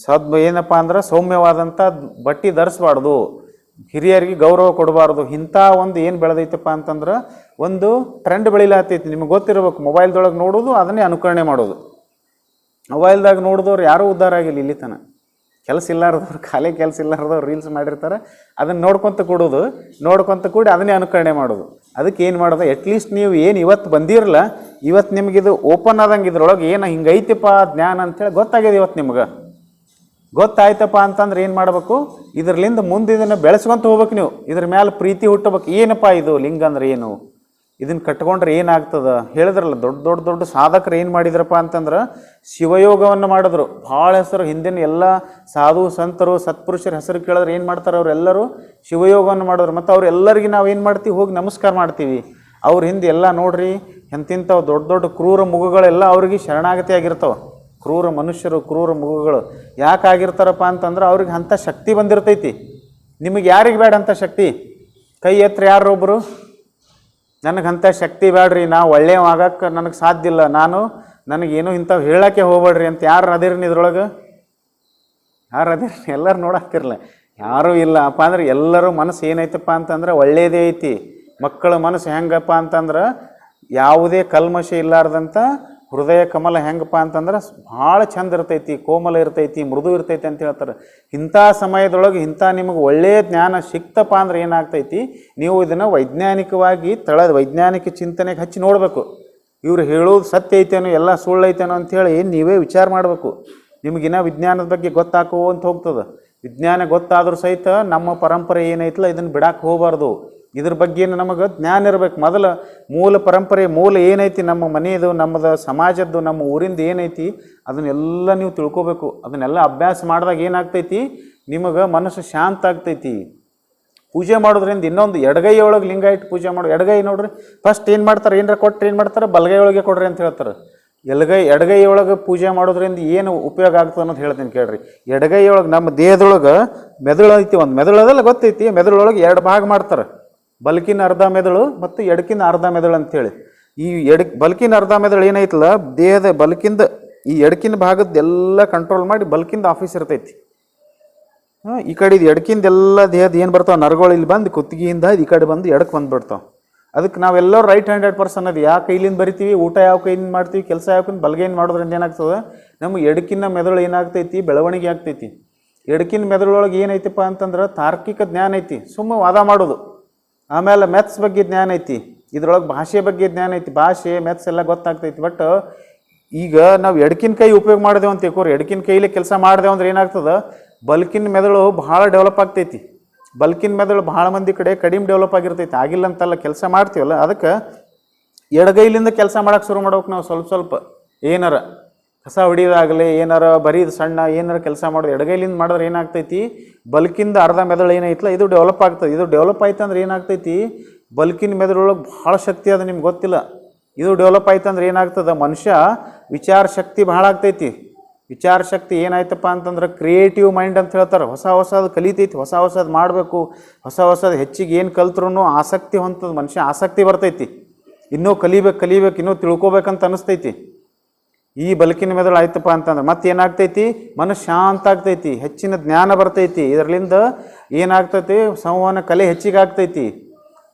ಸದ್ ಏನಪ್ಪ ಅಂದ್ರೆ ಸೌಮ್ಯವಾದಂಥ ಬಟ್ಟೆ ಧರಿಸ್ಬಾರ್ದು ಹಿರಿಯರಿಗೆ ಗೌರವ ಕೊಡಬಾರ್ದು. ಇಂಥ ಒಂದು ಏನು ಬೆಳೆದೈತಪ್ಪ ಅಂತಂದ್ರೆ ಒಂದು ಟ್ರೆಂಡ್ ಬೆಳಿಲಾತೈತಿ. ನಿಮ್ಗೆ ಗೊತ್ತಿರಬೇಕು, ಮೊಬೈಲ್ದೊಳಗೆ ನೋಡೋದು, ಅದನ್ನೇ ಅನುಕರಣೆ ಮಾಡೋದು. ಮೊಬೈಲ್ದಾಗ ನೋಡಿದವ್ರು ಯಾರೂ ಉದ್ಧಾರ ಆಗಿಲ್ಲ ಇಲ್ಲಿ ತನಕ ಕೆಲಸ ಇಲ್ಲಾರ್ದವ್ರು, ಖಾಲಿ ಕೆಲಸ ಇಲ್ಲಾರ್ದವ್ರು ರೀಲ್ಸ್ ಮಾಡಿರ್ತಾರೆ. ಅದನ್ನು ನೋಡ್ಕೊತ ಕೊಡೋದು, ನೋಡ್ಕೊತ ಕೂಡಿ ಅದನ್ನೇ ಅನುಕರಣೆ ಮಾಡೋದು. ಅದಕ್ಕೆ ಏನು ಮಾಡೋದು? ಅಟ್ಲೀಸ್ಟ್ ನೀವು ಏನು ಇವತ್ತು ಬಂದಿರಲ್ಲ, ಇವತ್ತು ನಿಮಗಿದು ಓಪನ್ ಆದಂಗೆ ಇದ್ರೊಳಗೆ ಏನು ಹಿಂಗೈತಿಪ್ಪ ಜ್ಞಾನ ಅಂತೇಳಿ ಗೊತ್ತಾಗ್ಯದ ಇವತ್ತು ನಿಮ್ಗೆ. ಗೊತ್ತಾಯ್ತಪ್ಪ ಅಂತಂದ್ರೆ ಏನು ಮಾಡಬೇಕು? ಇದರಲ್ಲಿಂದ ಮುಂದೆ ಇದನ್ನು ಬೆಳೆಸ್ಕೊಂತ ಹೋಗ್ಬೇಕು ನೀವು. ಇದ್ರ ಮೇಲೆ ಪ್ರೀತಿ ಹುಟ್ಟಬೇಕು. ಏನಪ್ಪ ಇದು ಲಿಂಗ ಅಂದ್ರೆ ಏನು? ಇದನ್ನು ಕಟ್ಕೊಂಡ್ರೆ ಏನಾಗ್ತದ? ಹೇಳಿದ್ರಲ್ಲ, ದೊಡ್ಡ ದೊಡ್ಡ ದೊಡ್ಡ ಸಾಧಕರು ಏನು ಮಾಡಿದ್ರಪ್ಪ ಅಂತಂದ್ರೆ ಶಿವಯೋಗವನ್ನು ಮಾಡಿದ್ರು. ಭಾಳ ಹೆಸರು ಹಿಂದಿನ ಎಲ್ಲ ಸಾಧು ಸಂತರು, ಸತ್ಪುರುಷರ ಹೆಸರು ಕೇಳಿದ್ರೆ ಏನು ಮಾಡ್ತಾರೆ? ಅವರೆಲ್ಲರೂ ಶಿವಯೋಗವನ್ನು ಮಾಡಿದ್ರು. ಮತ್ತು ಅವರೆಲ್ಲರಿಗೆ ನಾವು ಏನು ಮಾಡ್ತೀವಿ? ಹೋಗಿ ನಮಸ್ಕಾರ ಮಾಡ್ತೀವಿ. ಅವ್ರ ಹಿಂದೆ ಎಲ್ಲ ನೋಡ್ರಿ, ಎಂತಿಂಥವು ದೊಡ್ಡ ದೊಡ್ಡ ಕ್ರೂರ ಮುಗುಗಳೆಲ್ಲ ಅವ್ರಿಗೆ ಶರಣಾಗತಿ ಆಗಿರ್ತಾವೆ ಕ್ರೂರ ಮನುಷ್ಯರು, ಕ್ರೂರ ಮೃಗಗಳು ಯಾಕೆ ಆಗಿರ್ತಾರಪ್ಪ ಅಂತಂದ್ರೆ ಅವ್ರಿಗೆ ಅಂಥ ಶಕ್ತಿ ಬಂದಿರ್ತೈತಿ. ನಿಮಗೆ ಯಾರಿಗೆ ಬೇಡ ಅಂಥ ಶಕ್ತಿ? ಕೈ ಎತ್ತರ ಯಾರೊಬ್ಬರು ನನಗೆ ಅಂಥ ಶಕ್ತಿ ಬೇಡ್ರಿ, ನಾವು ಒಳ್ಳೆಯ ಆಗಕ್ಕೆ ನನಗೆ ಸಾಧ್ಯ ಇಲ್ಲ. ನಾನು ನನಗೇನು ಇಂಥವು ಹೇಳೋಕ್ಕೆ ಹೋಗ್ಬೇಡ್ರಿ ಅಂತ ಯಾರು ಅದಿರ್ನಿ ಇದ್ರೊಳಗೆ? ಯಾರು ಅದಿರ್ ಎಲ್ಲರೂ ನೋಡಾಕ್ತಿರಲ್ಲ ಯಾರೂ ಇಲ್ಲ ಅಪ್ಪ ಅಂದ್ರೆ ಎಲ್ಲರೂ ಮನಸ್ಸು ಏನೈತಪ್ಪ ಅಂತಂದ್ರೆ ಒಳ್ಳೆಯದೇ ಐತಿ. ಮಕ್ಕಳ ಮನಸ್ಸು ಹೆಂಗಪ್ಪ ಅಂತಂದ್ರೆ ಯಾವುದೇ ಕಲ್ಮಶ ಇಲ್ಲಾರ್ದಂಥ ಹೃದಯ ಕಮಲ ಹೆಂಗಪ್ಪ ಅಂತಂದ್ರೆ ಭಾಳ ಚಂದ ಇರ್ತೈತಿ, ಕೋಮಲ ಇರ್ತೈತಿ, ಮೃದು ಇರ್ತೈತಿ ಅಂತ ಹೇಳ್ತಾರೆ. ಇಂಥ ಸಮಯದೊಳಗೆ ಇಂಥ ನಿಮಗೆ ಒಳ್ಳೆಯ ಜ್ಞಾನ ಸಿಕ್ತಪ್ಪ ಅಂದ್ರೆ ಏನಾಗ್ತೈತಿ? ನೀವು ಇದನ್ನು ವೈಜ್ಞಾನಿಕವಾಗಿ ತಳ ವೈಜ್ಞಾನಿಕ ಚಿಂತನೆಗೆ ಹಚ್ಚಿ ನೋಡಬೇಕು. ಇವ್ರು ಹೇಳೋದು ಸತ್ಯ ಐತೇನೋ, ಎಲ್ಲ ಸುಳ್ಳು ಐತೇನೋ ಅಂಥೇಳಿ ನೀವೇ ವಿಚಾರ ಮಾಡಬೇಕು. ನಿಮಗಿನ್ನ ವಿಜ್ಞಾನದ ಬಗ್ಗೆ ಗೊತ್ತಾಕೋ ಅಂತ ಹೋಗ್ತದೆ. ವಿಜ್ಞಾನ ಗೊತ್ತಾದರೂ ಸಹಿತ ನಮ್ಮ ಪರಂಪರೆ ಏನೈತಲ್ಲ, ಇದನ್ನು ಬಿಡಕ್ಕೆ ಹೋಗಬಾರ್ದು. ಇದ್ರ ಬಗ್ಗೆ ನಮಗೆ ಜ್ಞಾನ ಇರಬೇಕು. ಮೊದಲ ಮೂಲ ಪರಂಪರೆ, ಮೂಲ ಏನೈತಿ ನಮ್ಮ ಮನೆಯದು ನಮ್ಮದು ಸಮಾಜದ್ದು, ನಮ್ಮ ಊರಿಂದ ಏನೈತಿ, ಅದನ್ನೆಲ್ಲ ನೀವು ತಿಳ್ಕೊಬೇಕು. ಅದನ್ನೆಲ್ಲ ಅಭ್ಯಾಸ ಮಾಡಿದಾಗ ಏನಾಗ್ತೈತಿ? ನಿಮಗೆ ಮನಸ್ಸು ಶಾಂತ ಆಗ್ತೈತಿ. ಪೂಜೆ ಮಾಡೋದ್ರಿಂದ ಇನ್ನೊಂದು ಎಡಗೈ ಒಳಗೆ ಲಿಂಗ ಇಟ್ಟು ಪೂಜೆ ಮಾಡೋ. ಎಡಗೈ ನೋಡ್ರಿ ಫಸ್ಟ್ ಏನು ಮಾಡ್ತಾರೆ? ಏನರ ಕೊಟ್ಟರೆ ಏನು ಮಾಡ್ತಾರೆ? ಬಲಗೈ ಒಳಗೆ ಕೊಡ್ರಿ ಅಂತ ಹೇಳ್ತಾರೆ. ಎಲ್ಗೈ, ಎಡಗೈ ಒಳಗೆ ಪೂಜೆ ಮಾಡೋದ್ರಿಂದ ಏನು ಉಪಯೋಗ ಆಗ್ತದೆ ಅನ್ನೋದು ಹೇಳ್ತೀನಿ ಕೇಳ್ರಿ. ಎಡಗೈ ಒಳಗೆ ನಮ್ಮ ದೇಹದೊಳಗೆ ಮೆದುಳು ಐತಿ, ಒಂದು ಮೆದುಳು ಅದಲ್ಲ ಗೊತ್ತೈತಿ. ಮೆದುಳೊಳಗೆ ಎರಡು ಭಾಗ ಮಾಡ್ತಾರೆ. ಬಲ್ಕಿನ ಅರ್ಧ ಮೆದುಳು ಮತ್ತು ಎಡಕಿನ ಅರ್ಧ ಮೆದುಳು ಅಂತೇಳಿ ಈ ಎಡ ಬಲ್ಕಿನ ಅರ್ಧ ಮೆದುಳು ಏನೈತಲ್ಲ, ದೇಹದ ಬಲ್ಕಿಂದ ಈ ಎಡಕಿನ ಭಾಗದ ಎಲ್ಲ ಕಂಟ್ರೋಲ್ ಮಾಡಿ ಬಲ್ಕಿಂದ ಆಫೀಸ್ ಇರ್ತೈತಿ. ಹಾಂ, ಈ ಕಡೆ ಇದು ಎಡಕಿಂದೆಲ್ಲ ದೇಹದ ಏನು ಬರ್ತಾವೆ, ನರಗಳು ಇಲ್ಲಿ ಬಂದು ಕುತ್ತಿಗೆಯಿಂದ ಈ ಕಡೆ ಬಂದು ಎಡಕ್ಕೆ ಬಂದುಬಿಡ್ತಾವೆ ಅದಕ್ಕೆ ನಾವೆಲ್ಲರೂ ರೈಟ್ ಹ್ಯಾಂಡೆಡ್ ಪರ್ಸನ್ ಅದು, ಯಾವ ಕೈಲಿಂದ ಬರಿತೀವಿ, ಊಟ ಯಾವ ಕೈಯಿಂದ ಮಾಡ್ತೀವಿ, ಕೆಲಸ ಯಾವ ಕೈಯಿಂದ ಬಲಗೈಯಿಂದ ಮಾಡೋದ್ರಿಂದ ಏನಾಗ್ತದೆ? ನಮ್ಮ ಎಡಕಿನ ಮೆದುಳು ಏನಾಗ್ತೈತಿ, ಬೆಳವಣಿಗೆ ಆಗ್ತೈತಿ. ಎಡಕಿನ ಮೆದುಳೊಳಗೆ ಏನೈತಿಪ್ಪ ಅಂತಂದ್ರೆ ತಾರ್ಕಿಕ ಜ್ಞಾನ ಐತಿ, ಸುಮ್ಮ ವಾದ ಮಾಡೋದು. ಆಮೇಲೆ ಮೆತ್ಸ್ ಬಗ್ಗೆ ಜ್ಞಾನ ಐತಿ. ಇದ್ರೊಳಗೆ ಭಾಷೆ ಬಗ್ಗೆ ಜ್ಞಾನ ಐತಿ. ಭಾಷೆ ಮ್ಯಾಥ್ಸ್ ಎಲ್ಲ ಗೊತ್ತಾಗ್ತೈತಿ. ಬಟ್ ಈಗ ನಾವು ಎಡಕಿನ ಕೈ ಉಪಯೋಗ ಮಾಡಿದೆವು ಅಂತ ತಿಳ್ಕೊರಿ. ಎಡಕಿನ ಕೈಲಿ ಕೆಲಸ ಮಾಡಿದೆವು ಅಂದ್ರೆ ಏನಾಗ್ತದೆ? ಬಲ್ಕಿನ ಮೆದುಳು ಭಾಳ ಡೆವಲಪ್ ಆಗ್ತೈತಿ. ಬಲ್ಕಿನ ಮೆದುಳು ಭಾಳ ಮಂದಿ ಕಡೆ ಕಡಿಮೆ ಡೆವಲಪ್ ಆಗಿರ್ತೈತಿ. ಆಗಿಲ್ಲ ಅಂತಲ್ಲ ಕೆಲಸ ಮಾಡ್ತೀವಲ್ಲ, ಅದಕ್ಕೆ ಎಡಗೈಲಿಂದ ಕೆಲಸ ಮಾಡೋಕ್ಕೆ ಶುರು ಮಾಡ್ಬೇಕು ನಾವು ಸ್ವಲ್ಪ ಸ್ವಲ್ಪ ಏನಾರ ಕಸ ಹೊಡಿಯೋದಾಗಲಿ ಏನಾರ ಬರೀದು ಸಣ್ಣ ಏನಾರ ಕೆಲಸ ಮಾಡೋದು, ಎಡಗೈಲಿಂದ ಮಾಡಿದ್ರೆ ಏನಾಗ್ತೈತಿ? ಬಲ್ಕಿಂದ ಅರ್ಧ ಮೆದುಳು ಏನೈತಲ್ಲ ಇದು ಡೆವಲಪ್ ಆಗ್ತದೆ. ಇದು ಡೆವಲಪ್ ಆಯ್ತು ಅಂದ್ರೆ ಏನಾಗ್ತೈತಿ? ಬಲ್ಕಿನ ಮೆದುಳೊಳಗೆ ಭಾಳ ಶಕ್ತಿ ಅದು ನಿಮ್ಗೆ ಗೊತ್ತಿಲ್ಲ. ಇದು ಡೆವಲಪ್ ಆಯ್ತು ಅಂದ್ರೆ ಏನಾಗ್ತದೆ? ಮನುಷ್ಯ ವಿಚಾರ ಶಕ್ತಿ ಭಾಳ ಆಗ್ತೈತಿ. ವಿಚಾರ ಶಕ್ತಿ ಏನಾಯ್ತಪ್ಪ ಅಂತಂದ್ರೆ ಕ್ರಿಯೇಟಿವ್ ಮೈಂಡ್ ಅಂತ ಹೇಳ್ತಾರೆ. ಹೊಸ ಹೊಸದು ಕಲಿತೈತಿ, ಹೊಸ ಹೊಸದು ಮಾಡಬೇಕು. ಹೊಸ ಹೊಸದು ಹೆಚ್ಚಿಗೆ ಏನು ಕಲ್ತ್ರೂ ಆಸಕ್ತಿ ಹೊಂತದ ಮನುಷ್ಯ, ಆಸಕ್ತಿ ಬರ್ತೈತಿ. ಇನ್ನೂ ಕಲಿಬೇಕು ಕಲಿಬೇಕು, ಇನ್ನೂ ತಿಳ್ಕೊಬೇಕಂತ ಅನಿಸ್ತೈತಿ. ಈ ಬಲಕಿನ ಮೆದುಳು ಆಯ್ತಪ್ಪ ಅಂತಂದ್ರೆ ಮತ್ತೆ ಏನಾಗ್ತೈತಿ? ಮನಸ್ಸು ಶಾಂತ ಆಗ್ತೈತಿ, ಹೆಚ್ಚಿನ ಜ್ಞಾನ ಬರ್ತೈತಿ. ಇದರಲ್ಲಿಂದ ಏನಾಗ್ತೈತಿ? ಸಂವಹನ ಕಲೆ ಹೆಚ್ಚಿಗೆ ಆಗ್ತೈತಿ.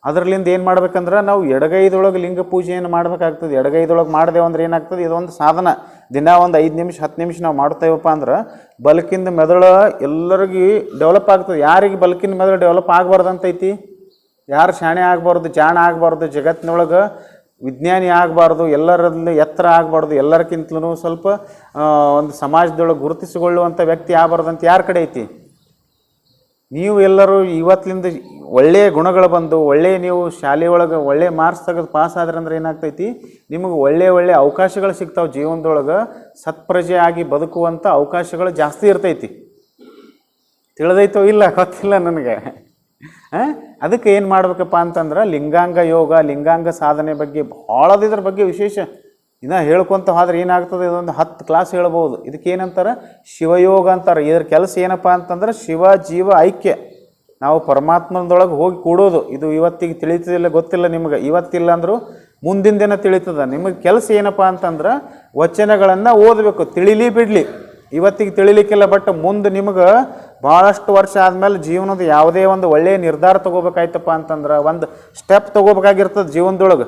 ಅದರಲ್ಲಿಂದ ಏನು ಮಾಡ್ಬೇಕಂದ್ರೆ ನಾವು ಎಡಗೈದೊಳಗೆ ಲಿಂಗ ಪೂಜೆಯನ್ನು ಮಾಡ್ಬೇಕಾಗ್ತದೆ. ಎಡಗೈದೊಳಗೆ ಮಾಡಿದೆವು ಅಂದ್ರೆ ಏನಾಗ್ತದೆ? ಇದೊಂದು ಸಾಧನ. ದಿನ ಒಂದು ಐದು ನಿಮಿಷ, ಹತ್ತು ನಿಮಿಷ ನಾವು ಮಾಡ್ತೇವಪ್ಪ ಅಂದ್ರೆ ಬಲಕಿನ ಮೆದುಳು ಎಲ್ಲರಿಗೂ ಡೆವಲಪ್ ಆಗ್ತದೆ. ಯಾರಿಗೆ ಬಲಕಿನ ಮೆದುಳು ಡೆವಲಪ್ ಆಗಬಾರ್ದು ಅಂತೈತಿ ಯಾರು ಶಾಣೆ ಆಗಬಾರ್ದು, ಜಾಣ ಆಗಬಾರ್ದು, ಜಗತ್ತಿನೊಳಗೆ ವಿಜ್ಞಾನಿ ಆಗಬಾರ್ದು, ಎಲ್ಲರಲ್ಲಿ ಎತ್ತರ ಆಗಬಾರ್ದು ಎಲ್ಲರಕ್ಕಿಂತಲೂ ಸ್ವಲ್ಪ ಒಂದು ಸಮಾಜದೊಳಗೆ ಗುರುತಿಸಿಕೊಳ್ಳುವಂಥ ವ್ಯಕ್ತಿ ಆಗಬಾರ್ದು ಅಂತ ಯಾರ ಕಡೆ ಐತಿ? ನೀವು ಎಲ್ಲರೂ ಇವತ್ತಿನಿಂದ ಒಳ್ಳೆಯ ಗುಣಗಳು ಬಂದು ಒಳ್ಳೆಯ ನೀವು ಶಾಲೆ ಒಳಗೆ ಒಳ್ಳೆಯ ಮಾರ್ಕ್ಸ್ ತೆಗೆದು ಪಾಸ್ ಆದ್ರೆ ಅಂದ್ರೆ ಏನಾಗ್ತೈತಿ? ನಿಮಗೆ ಒಳ್ಳೆಯ ಒಳ್ಳೆಯ ಅವಕಾಶಗಳು ಸಿಗ್ತಾವೆ ಜೀವನದೊಳಗೆ, ಸತ್ಪ್ರಜೆ ಆಗಿ ಬದುಕುವಂಥ ಅವಕಾಶಗಳು ಜಾಸ್ತಿ ಇರ್ತೈತಿ. ತಿಳಿದೈತೋ ಇಲ್ಲ ಗೊತ್ತಿಲ್ಲ ನನಗೆ? ಅದಕ್ಕೆ ಏನು ಮಾಡ್ಬೇಕಪ್ಪ ಅಂತಂದ್ರೆ ಲಿಂಗಾಂಗ ಯೋಗ, ಲಿಂಗಾಂಗ ಸಾಧನೆ ಬಗ್ಗೆ ಭಾಳದಿದ್ರ ಬಗ್ಗೆ ವಿಶೇಷ. ಇನ್ನು ಹೇಳ್ಕೊತ ಹೋದ್ರೆ ಏನಾಗ್ತದೆ? ಇದೊಂದು ಹತ್ತು ಕ್ಲಾಸ್ ಹೇಳ್ಬೋದು. ಇದಕ್ಕೆ ಏನಂತಾರೆ? ಶಿವಯೋಗ ಅಂತಾರೆ. ಇದ್ರ ಕೆಲಸ ಏನಪ್ಪ ಅಂತಂದ್ರೆ ಶಿವ, ಜೀವ, ಐಕ್ಯ. ನಾವು ಪರಮಾತ್ಮನದೊಳಗೆ ಹೋಗಿ ಕೂಡೋದು. ಇದು ಇವತ್ತಿಗೆ ತಿಳಿತಿಲ್ಲ ಗೊತ್ತಿಲ್ಲ ನಿಮಗೆ. ಇವತ್ತಿಲ್ಲ ಅಂದರೂ ಮುಂದಿನ ದಿನ ತಿಳಿತದೆ. ನಿಮಗೆ ಕೆಲಸ ಏನಪ್ಪ ಅಂತಂದ್ರೆ ವಚನಗಳನ್ನು ಓದಬೇಕು. ತಿಳಿಲಿ ಬಿಡಲಿ. ಇವತ್ತಿಗೆ ತಿಳಿಲಿಕ್ಕಿಲ್ಲ ಬಟ್ ಮುಂದೆ ನಿಮಗೆ ಭಾಳಷ್ಟು ವರ್ಷ ಆದಮೇಲೆ ಜೀವನದ ಯಾವುದೇ ಒಂದು ಒಳ್ಳೆಯ ನಿರ್ಧಾರ ತೊಗೋಬೇಕಾಯ್ತಪ್ಪ ಅಂತಂದ್ರೆ ಒಂದು ಸ್ಟೆಪ್ ತೊಗೋಬೇಕಾಗಿರ್ತದೆ ಜೀವನದೊಳಗೆ.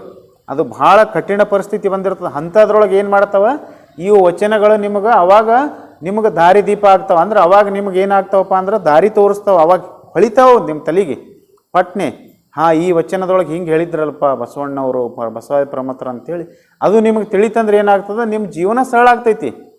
ಅದು ಭಾಳ ಕಠಿಣ ಪರಿಸ್ಥಿತಿ ಬಂದಿರ್ತದೆ. ಅಂಥದ್ರೊಳಗೆ ಏನು ಮಾಡ್ತಾವೆ? ಈ ವಚನಗಳು ನಿಮಗೆ ಅವಾಗ ನಿಮಗೆ ದಾರಿ ದೀಪ ಆಗ್ತಾವೆ. ಅಂದ್ರೆ ಅವಾಗ ನಿಮ್ಗೆ ಏನಾಗ್ತಾವಪ್ಪ ಅಂದ್ರೆ ದಾರಿ ತೋರಿಸ್ತಾವೆ. ಅವಾಗ ಹೊಳಿತಾವೆ ನಿಮ್ಮ ತಲೆಗೆ. ಪಟ್ನೆ. ಹಾಂ, ಈ ವಚನದೊಳಗೆ ಹಿಂಗೆ ಹೇಳಿದ್ರಲ್ಪ ಬಸವಣ್ಣವರು ಬಸವ ಪ್ರಮತ್ರ ಅಂತೇಳಿ. ಅದು ನಿಮಗೆ ತಿಳಿತಂದ್ರೆ ಏನಾಗ್ತದೆ? ನಿಮ್ಮ ಜೀವನ ಸರಳ ಆಗ್ತೈತಿ.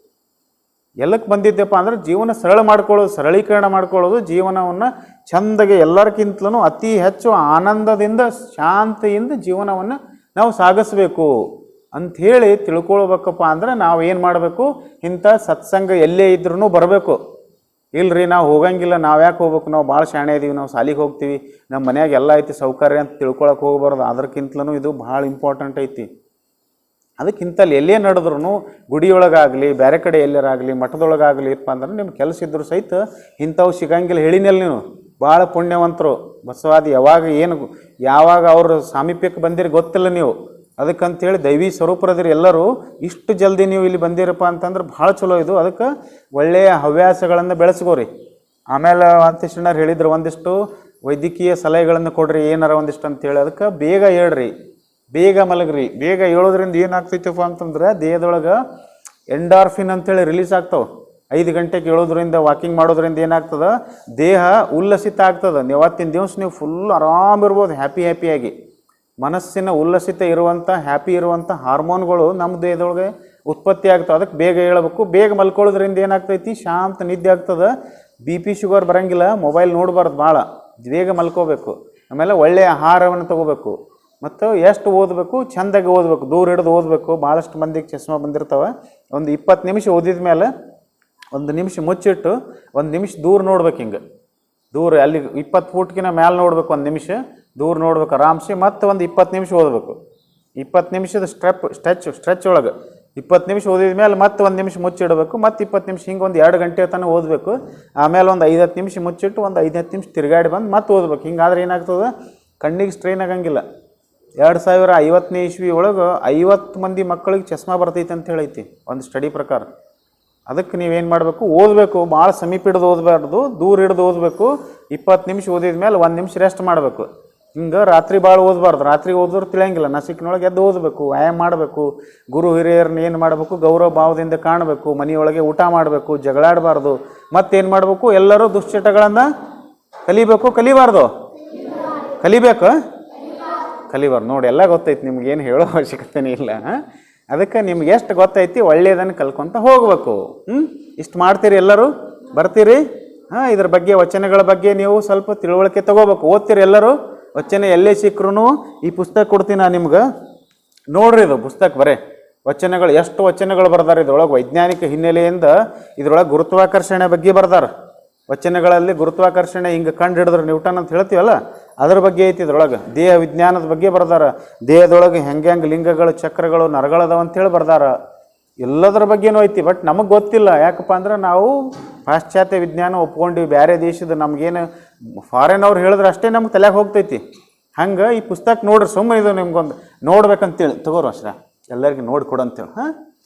ಎಲ್ಲಕ್ಕೆ ಬಂದಿದ್ದೆಪ್ಪ ಅಂದ್ರೆ ಜೀವನ ಸರಳ ಮಾಡ್ಕೊಳ್ಳೋದು, ಸರಳೀಕರಣ ಮಾಡ್ಕೊಳ್ಳೋದು, ಜೀವನವನ್ನು ಚಂದಗೆ ಎಲ್ಲರಿಗಿಂತಲೂ ಅತಿ ಹೆಚ್ಚು ಆನಂದದಿಂದ, ಶಾಂತಿಯಿಂದ ಜೀವನವನ್ನು ನಾವು ಸಾಗಿಸ್ಬೇಕು ಅಂಥೇಳಿ ತಿಳ್ಕೊಳ್ಬೇಕಪ್ಪ ಅಂದ್ರೆ ನಾವು ಏನು ಮಾಡಬೇಕು? ಇಂಥ ಸತ್ಸಂಗ ಎಲ್ಲೇ ಇದ್ರೂ ಬರಬೇಕು. ಇಲ್ಲರಿ ನಾವು ಹೋಗಂಗಿಲ್ಲ, ನಾವು ಯಾಕೆ ಹೋಗ್ಬೇಕು? ನಾವು ಭಾಳ ಶಾಣೆ ಇದ್ದೀವಿ ನಾವು ಸಾಲಿಗೆ ಹೋಗ್ತೀವಿ. ನಮ್ಮ ಮನೆಯಾಗೆಲ್ಲ ಐತಿ ಸೌಕರ್ಯ ಅಂತ ತಿಳ್ಕೊಳಕ್ಕೆ ಹೋಗ್ಬಾರ್ದು. ಅದಕ್ಕಿಂತಲೂ ಇದು ಭಾಳ ಇಂಪಾರ್ಟೆಂಟ್ ಐತಿ. ಅದಕ್ಕಿಂತಲ್ಲಿ ಎಲ್ಲೇ ನಡೆದ್ರೂ ಗುಡಿಯೊಳಗಾಗಲಿ ಬೇರೆ ಕಡೆ ಎಲ್ಲರಾಗಲಿ, ಮಠದೊಳಗಾಗಲಿ ಇಪ್ಪ ಅಂದ್ರೆ ನಿಮ್ಮ ಕೆಲಸ ಇದ್ದರೂ ಸಹಿತ ಇಂಥವು ಸಿಗಂಗಿಲ್ಲ. ಹೇಳಿನಲ್ಲಿ ನೀವು ಭಾಳ ಪುಣ್ಯವಂತರು. ಬಸವಾದಿ ಯಾವಾಗ ಏನು ಯಾವಾಗ ಅವ್ರ ಸಾಮೀಪ್ಯಕ್ಕೆ ಬಂದಿರಿ ಗೊತ್ತಿಲ್ಲ ನೀವು. ಅದಕ್ಕಂತೇಳಿ ದೈವಿ ಸ್ವರೂಪರದಿರಿ ಎಲ್ಲರೂ, ಇಷ್ಟು ಜಲ್ದಿ ನೀವು ಇಲ್ಲಿ ಬಂದಿರಪ್ಪ ಅಂತಂದ್ರೆ ಭಾಳ ಚಲೋ ಇದು. ಅದಕ್ಕೆ ಒಳ್ಳೆಯ ಹವ್ಯಾಸಗಳನ್ನು ಬೆಳೆಸ್ಕೋರಿ. ಆಮೇಲೆ ಅಂತಿಷ್ಟಣ್ಣರು ಹೇಳಿದ್ರು ಒಂದಿಷ್ಟು ವೈದ್ಯಕೀಯ ಸಲಹೆಗಳನ್ನು ಕೊಡ್ರಿ, ಏನಾರ ಒಂದಿಷ್ಟು ಅಂತೇಳಿ ಅದಕ್ಕೆ ಬೇಗ ಹೇಳ್ರಿ. ಬೇಗ ಮಲಗ್ರಿ, ಬೇಗ ಏಳೋದ್ರಿಂದ ಏನಾಗ್ತೈತಪ್ಪ ಅಂತಂದ್ರೆ ದೇಹದೊಳಗೆ ಎಂಡಾರ್ಫಿನ್ ಅಂತೇಳಿ ರಿಲೀಸ್ ಆಗ್ತಾವೆ. ಐದು ಗಂಟೆಗೆ ಏಳೋದ್ರಿಂದ ವಾಕಿಂಗ್ ಮಾಡೋದ್ರಿಂದ ಏನಾಗ್ತದೆ? ದೇಹ ಉಲ್ಲಸಿತ ಆಗ್ತದೆ. ನೀವು ಅವತ್ತಿನ ದಿವಸ ನೀವು ಫುಲ್ ಆರಾಮಿರ್ಬೋದು ಹ್ಯಾಪಿ ಹ್ಯಾಪಿಯಾಗಿ ಮನಸ್ಸಿನ ಉಲ್ಲಸಿತ ಇರುವಂಥ ಹ್ಯಾಪಿ ಇರುವಂಥ ಹಾರ್ಮೋನ್ಗಳು ನಮ್ಮ ದೇಹದೊಳಗೆ ಉತ್ಪತ್ತಿ ಆಗ್ತವೆ. ಅದಕ್ಕೆ ಬೇಗ ಹೇಳಬೇಕು ಬೇಗ ಮಲ್ಕೊಳ್ಳೋದ್ರಿಂದ ಏನಾಗ್ತೈತಿ? ಶಾಂತ ನಿದ್ದೆ ಆಗ್ತದೆ. ಬಿ ಪಿ ಶುಗರ್ ಬರಂಗಿಲ್ಲ. ಮೊಬೈಲ್ ನೋಡಬಾರ್ದು ಭಾಳ ಬೇಗ ಮಲ್ಕೋಬೇಕು. ಆಮೇಲೆ ಒಳ್ಳೆಯ ಆಹಾರವನ್ನು ತಗೋಬೇಕು. ಮತ್ತು ಎಷ್ಟು ಓದಬೇಕು? ಚೆಂದಾಗಿ ಓದಬೇಕು. ದೂರ ಹಿಡಿದು ಓದಬೇಕು. ಭಾಳಷ್ಟು ಮಂದಿಗೆ ಚಸ್ಮಾ ಬಂದಿರ್ತವೆ. ಒಂದು ಇಪ್ಪತ್ತು ನಿಮಿಷ ಓದಿದ ಮೇಲೆ ಒಂದು ನಿಮಿಷ ಮುಚ್ಚಿಟ್ಟು ಒಂದು ನಿಮಿಷ ದೂರ ನೋಡ್ಬೇಕು ಹಿಂಗೆ. ದೂರ ಅಲ್ಲಿ ಇಪ್ಪತ್ತು ಫೂಟ್ಗಿನ ಮ್ಯಾಲೆ ನೋಡ್ಬೇಕು ಒಂದು ನಿಮಿಷ. ದೂರ ನೋಡ್ಬೇಕು ಆರಾಮ್ಸಿ ಮತ್ತು ಒಂದು ಇಪ್ಪತ್ತು ನಿಮಿಷ ಓದಬೇಕು. ಇಪ್ಪತ್ತು ನಿಮಿಷದ ಸ್ಟ್ರೆಪ್, ಸ್ಟ್ರೆಚ್ ಸ್ಟ್ರೆಚ್ ಒಳಗೆ. ಇಪ್ಪತ್ತು ನಿಮಿಷ ಓದಿದ ಮೇಲೆ ಮತ್ತೆ ಒಂದು ನಿಮಿಷ ಮುಚ್ಚಿಡಬೇಕು. ಮತ್ತು ಇಪ್ಪತ್ತು ನಿಮಿಷ ಹಿಂಗೆ ಒಂದು ಎರಡು ಗಂಟೆ ತನಕ ಓದಬೇಕು. ಆಮೇಲೆ ಒಂದು ಐದು ಹತ್ತು ನಿಮಿಷ ಮುಚ್ಚಿಟ್ಟು ಒಂದು ಐದು ಹತ್ತು ನಿಮಿಷ ತಿರುಗಾಡಿ ಬಂದು ಮತ್ತೆ ಓದಬೇಕು. ಹಿಂಗಾದ್ರೆ ಏನಾಗ್ತದೆ? ಕಣ್ಣಿಗೆ ಸ್ಟ್ರೈನ್ ಆಗಂಗಿಲ್ಲ. ಎರಡು ಸಾವಿರ ಐವತ್ತನೇ ಇಸ್ವಿ ಒಳಗೆ ಐವತ್ತು ಮಂದಿ ಮಕ್ಕಳಿಗೆ ಚಸ್ಮಾ ಬರ್ತೈತೆ ಅಂತ ಹೇಳೈತಿ, ಒಂದು ಸ್ಟಡಿ ಪ್ರಕಾರ. ಅದಕ್ಕೆ ನೀವೇನು ಮಾಡಬೇಕು, ಓದಬೇಕು, ಭಾಳ ಸಮೀಪ ಹಿಡ್ದು ಓದಬಾರ್ದು, ದೂರ ಹಿಡ್ದು ಓದಬೇಕು, ಇಪ್ಪತ್ತು ನಿಮಿಷ ಓದಿದ ಮೇಲೆ ಒಂದು ನಿಮಿಷ ರೆಸ್ಟ್ ಮಾಡಬೇಕು. ಹಿಂಗೆ ರಾತ್ರಿ ಭಾಳ ಓದಬಾರ್ದು, ರಾತ್ರಿ ಓದಿದ್ರೆ ತಿಳಿಯಂಗಿಲ್ಲ, ನಸಿಕ್ನೊಳಗೆ ಎದ್ದು ಓದಬೇಕು, ವ್ಯಾಯಾಮ ಮಾಡಬೇಕು, ಗುರು ಹಿರಿಯರನ್ನ ಏನು ಮಾಡಬೇಕು, ಗೌರವ ಭಾವದಿಂದ ಕಾಣಬೇಕು, ಮನೆಯೊಳಗೆ ಊಟ ಮಾಡಬೇಕು, ಜಗಳಾಡಬಾರ್ದು, ಮತ್ತೇನು ಮಾಡಬೇಕು, ಎಲ್ಲರೂ ದುಶ್ಚಟಗಳನ್ನು ಕಲಿಬೇಕು, ಕಲಿಬಾರ್ದು? ಕಲಿಬೇಕು? ಕಲಿಬಾರ್ದು. ನೋಡಿ, ಎಲ್ಲ ಗೊತ್ತೈತಿ ನಿಮ್ಗೇನು ಹೇಳೋ ಅವಶ್ಯಕತೆನೇ ಇಲ್ಲ. ಅದಕ್ಕೆ ನಿಮ್ಗೆ ಎಷ್ಟು ಗೊತ್ತೈತಿ ಒಳ್ಳೆಯದನ್ನು ಕಲ್ಕೊತ ಹೋಗ್ಬೇಕು. ಹ್ಞೂ ಇಷ್ಟು ಮಾಡ್ತೀರಿ ಎಲ್ಲರೂ? ಬರ್ತೀರಿ? ಹಾಂ, ಇದ್ರ ಬಗ್ಗೆ ವಚನಗಳ ಬಗ್ಗೆ ನೀವು ಸ್ವಲ್ಪ ತಿಳುವಳಿಕೆ ತಗೋಬೇಕು. ಓದ್ತೀರಿ ಎಲ್ಲರೂ? ವಚನ ಎಲ್ಲೇ ಸಿಕ್ಕರೂ ಈ ಪುಸ್ತಕ ಕೊಡ್ತೀನಿ ನಾನು ನಿಮ್ಗೆ. ನೋಡ್ರಿ ಇದು ಪುಸ್ತಕ, ಬರೇ. ವಚನಗಳು, ಎಷ್ಟು ವಚನಗಳು ಬರ್ದಾರ ಇದ್ರೊಳಗೆ? ವೈಜ್ಞಾನಿಕ ಹಿನ್ನೆಲೆಯಿಂದ ಇದ್ರೊಳಗೆ ಗುರುತ್ವಾಕರ್ಷಣೆ ಬಗ್ಗೆ ಬರ್ದಾರ. ವಚನಗಳಲ್ಲಿ ಗುರುತ್ವಾಕರ್ಷಣೆ ಹಿಂಗೆ ಕಂಡು ಹಿಡಿದ್ರೆ ನ್ಯೂಟನ್ ಅಂತ ಹೇಳ್ತೀವಲ್ಲ? ಅದ್ರ ಬಗ್ಗೆ ಐತಿ ಇದ್ರೊಳಗೆ. ದೇಹ ವಿಜ್ಞಾನದ ಬಗ್ಗೆ ಬರ್ದಾರ. ದೇಹದೊಳಗೆ ಹೆಂಗೆ ಹೆಂಗೆ ಲಿಂಗಗಳು, ಚಕ್ರಗಳು ನರಗಳದಾವ ಅಂತೇಳಿ ಬರ್ದಾರ. ಎಲ್ಲದರ ಬಗ್ಗೆನೂ ಐತಿ, ಬಟ್ ನಮಗೆ ಗೊತ್ತಿಲ್ಲ. ಯಾಕಪ್ಪ ಅಂದ್ರೆ ನಾವು ಪಾಶ್ಚಾತ್ಯ ವಿಜ್ಞಾನ ಒಪ್ಕೊಂಡಿವಿ. ಬೇರೆ ದೇಶದ ನಮಗೇನು ಫಾರಿನ್ ಅವ್ರು ಹೇಳಿದ್ರೆ ಅಷ್ಟೇ ನಮ್ಗೆ ತಲೆಗೆ ಹೋಗ್ತೈತಿ. ಹಂಗೆ ಈ ಪುಸ್ತಕ ನೋಡ್ರಿ ಸುಮ್ಮನೆ ಇದು ನಿಮ್ಗೊಂದು ನೋಡ್ಬೇಕಂತೇಳಿ. ತಗೋರು ಅಷ್ಟ. ಎಲ್ಲರಿಗೂ ನೋಡಿ ಕೊಡು ಅಂತೇಳಿ ಹಾಂ?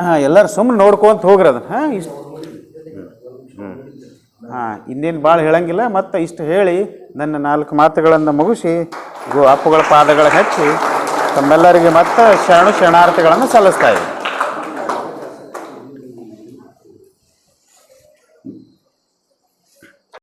ಹಾಂ, ಎಲ್ಲರೂ ಸುಮ್ಮನೆ ನೋಡ್ಕೊಂತ ಹೋಗ್ರಿ ಅದನ್ನು. ಹಾಂ, ಇಷ್ಟು ಹಾಂ, ಇನ್ನೇನು ಭಾಳ ಹೇಳಂಗಿಲ್ಲ, ಮತ್ತು ಇಷ್ಟು ಹೇಳಿ ನನ್ನ ನಾಲ್ಕು ಮಾತುಗಳನ್ನು ಮುಗಿಸಿ, ಗೋ ಅಪ್ಪುಗಳ ಪಾದಗಳ ಹಚ್ಚಿ ತಮ್ಮೆಲ್ಲರಿಗೆ ಮತ್ತೆ ಶರಣು ಶರಣಾರ್ಥಿಗಳನ್ನು ಸಲ್ಲಿಸ್ತಾ ಇದ್ದೀನಿ.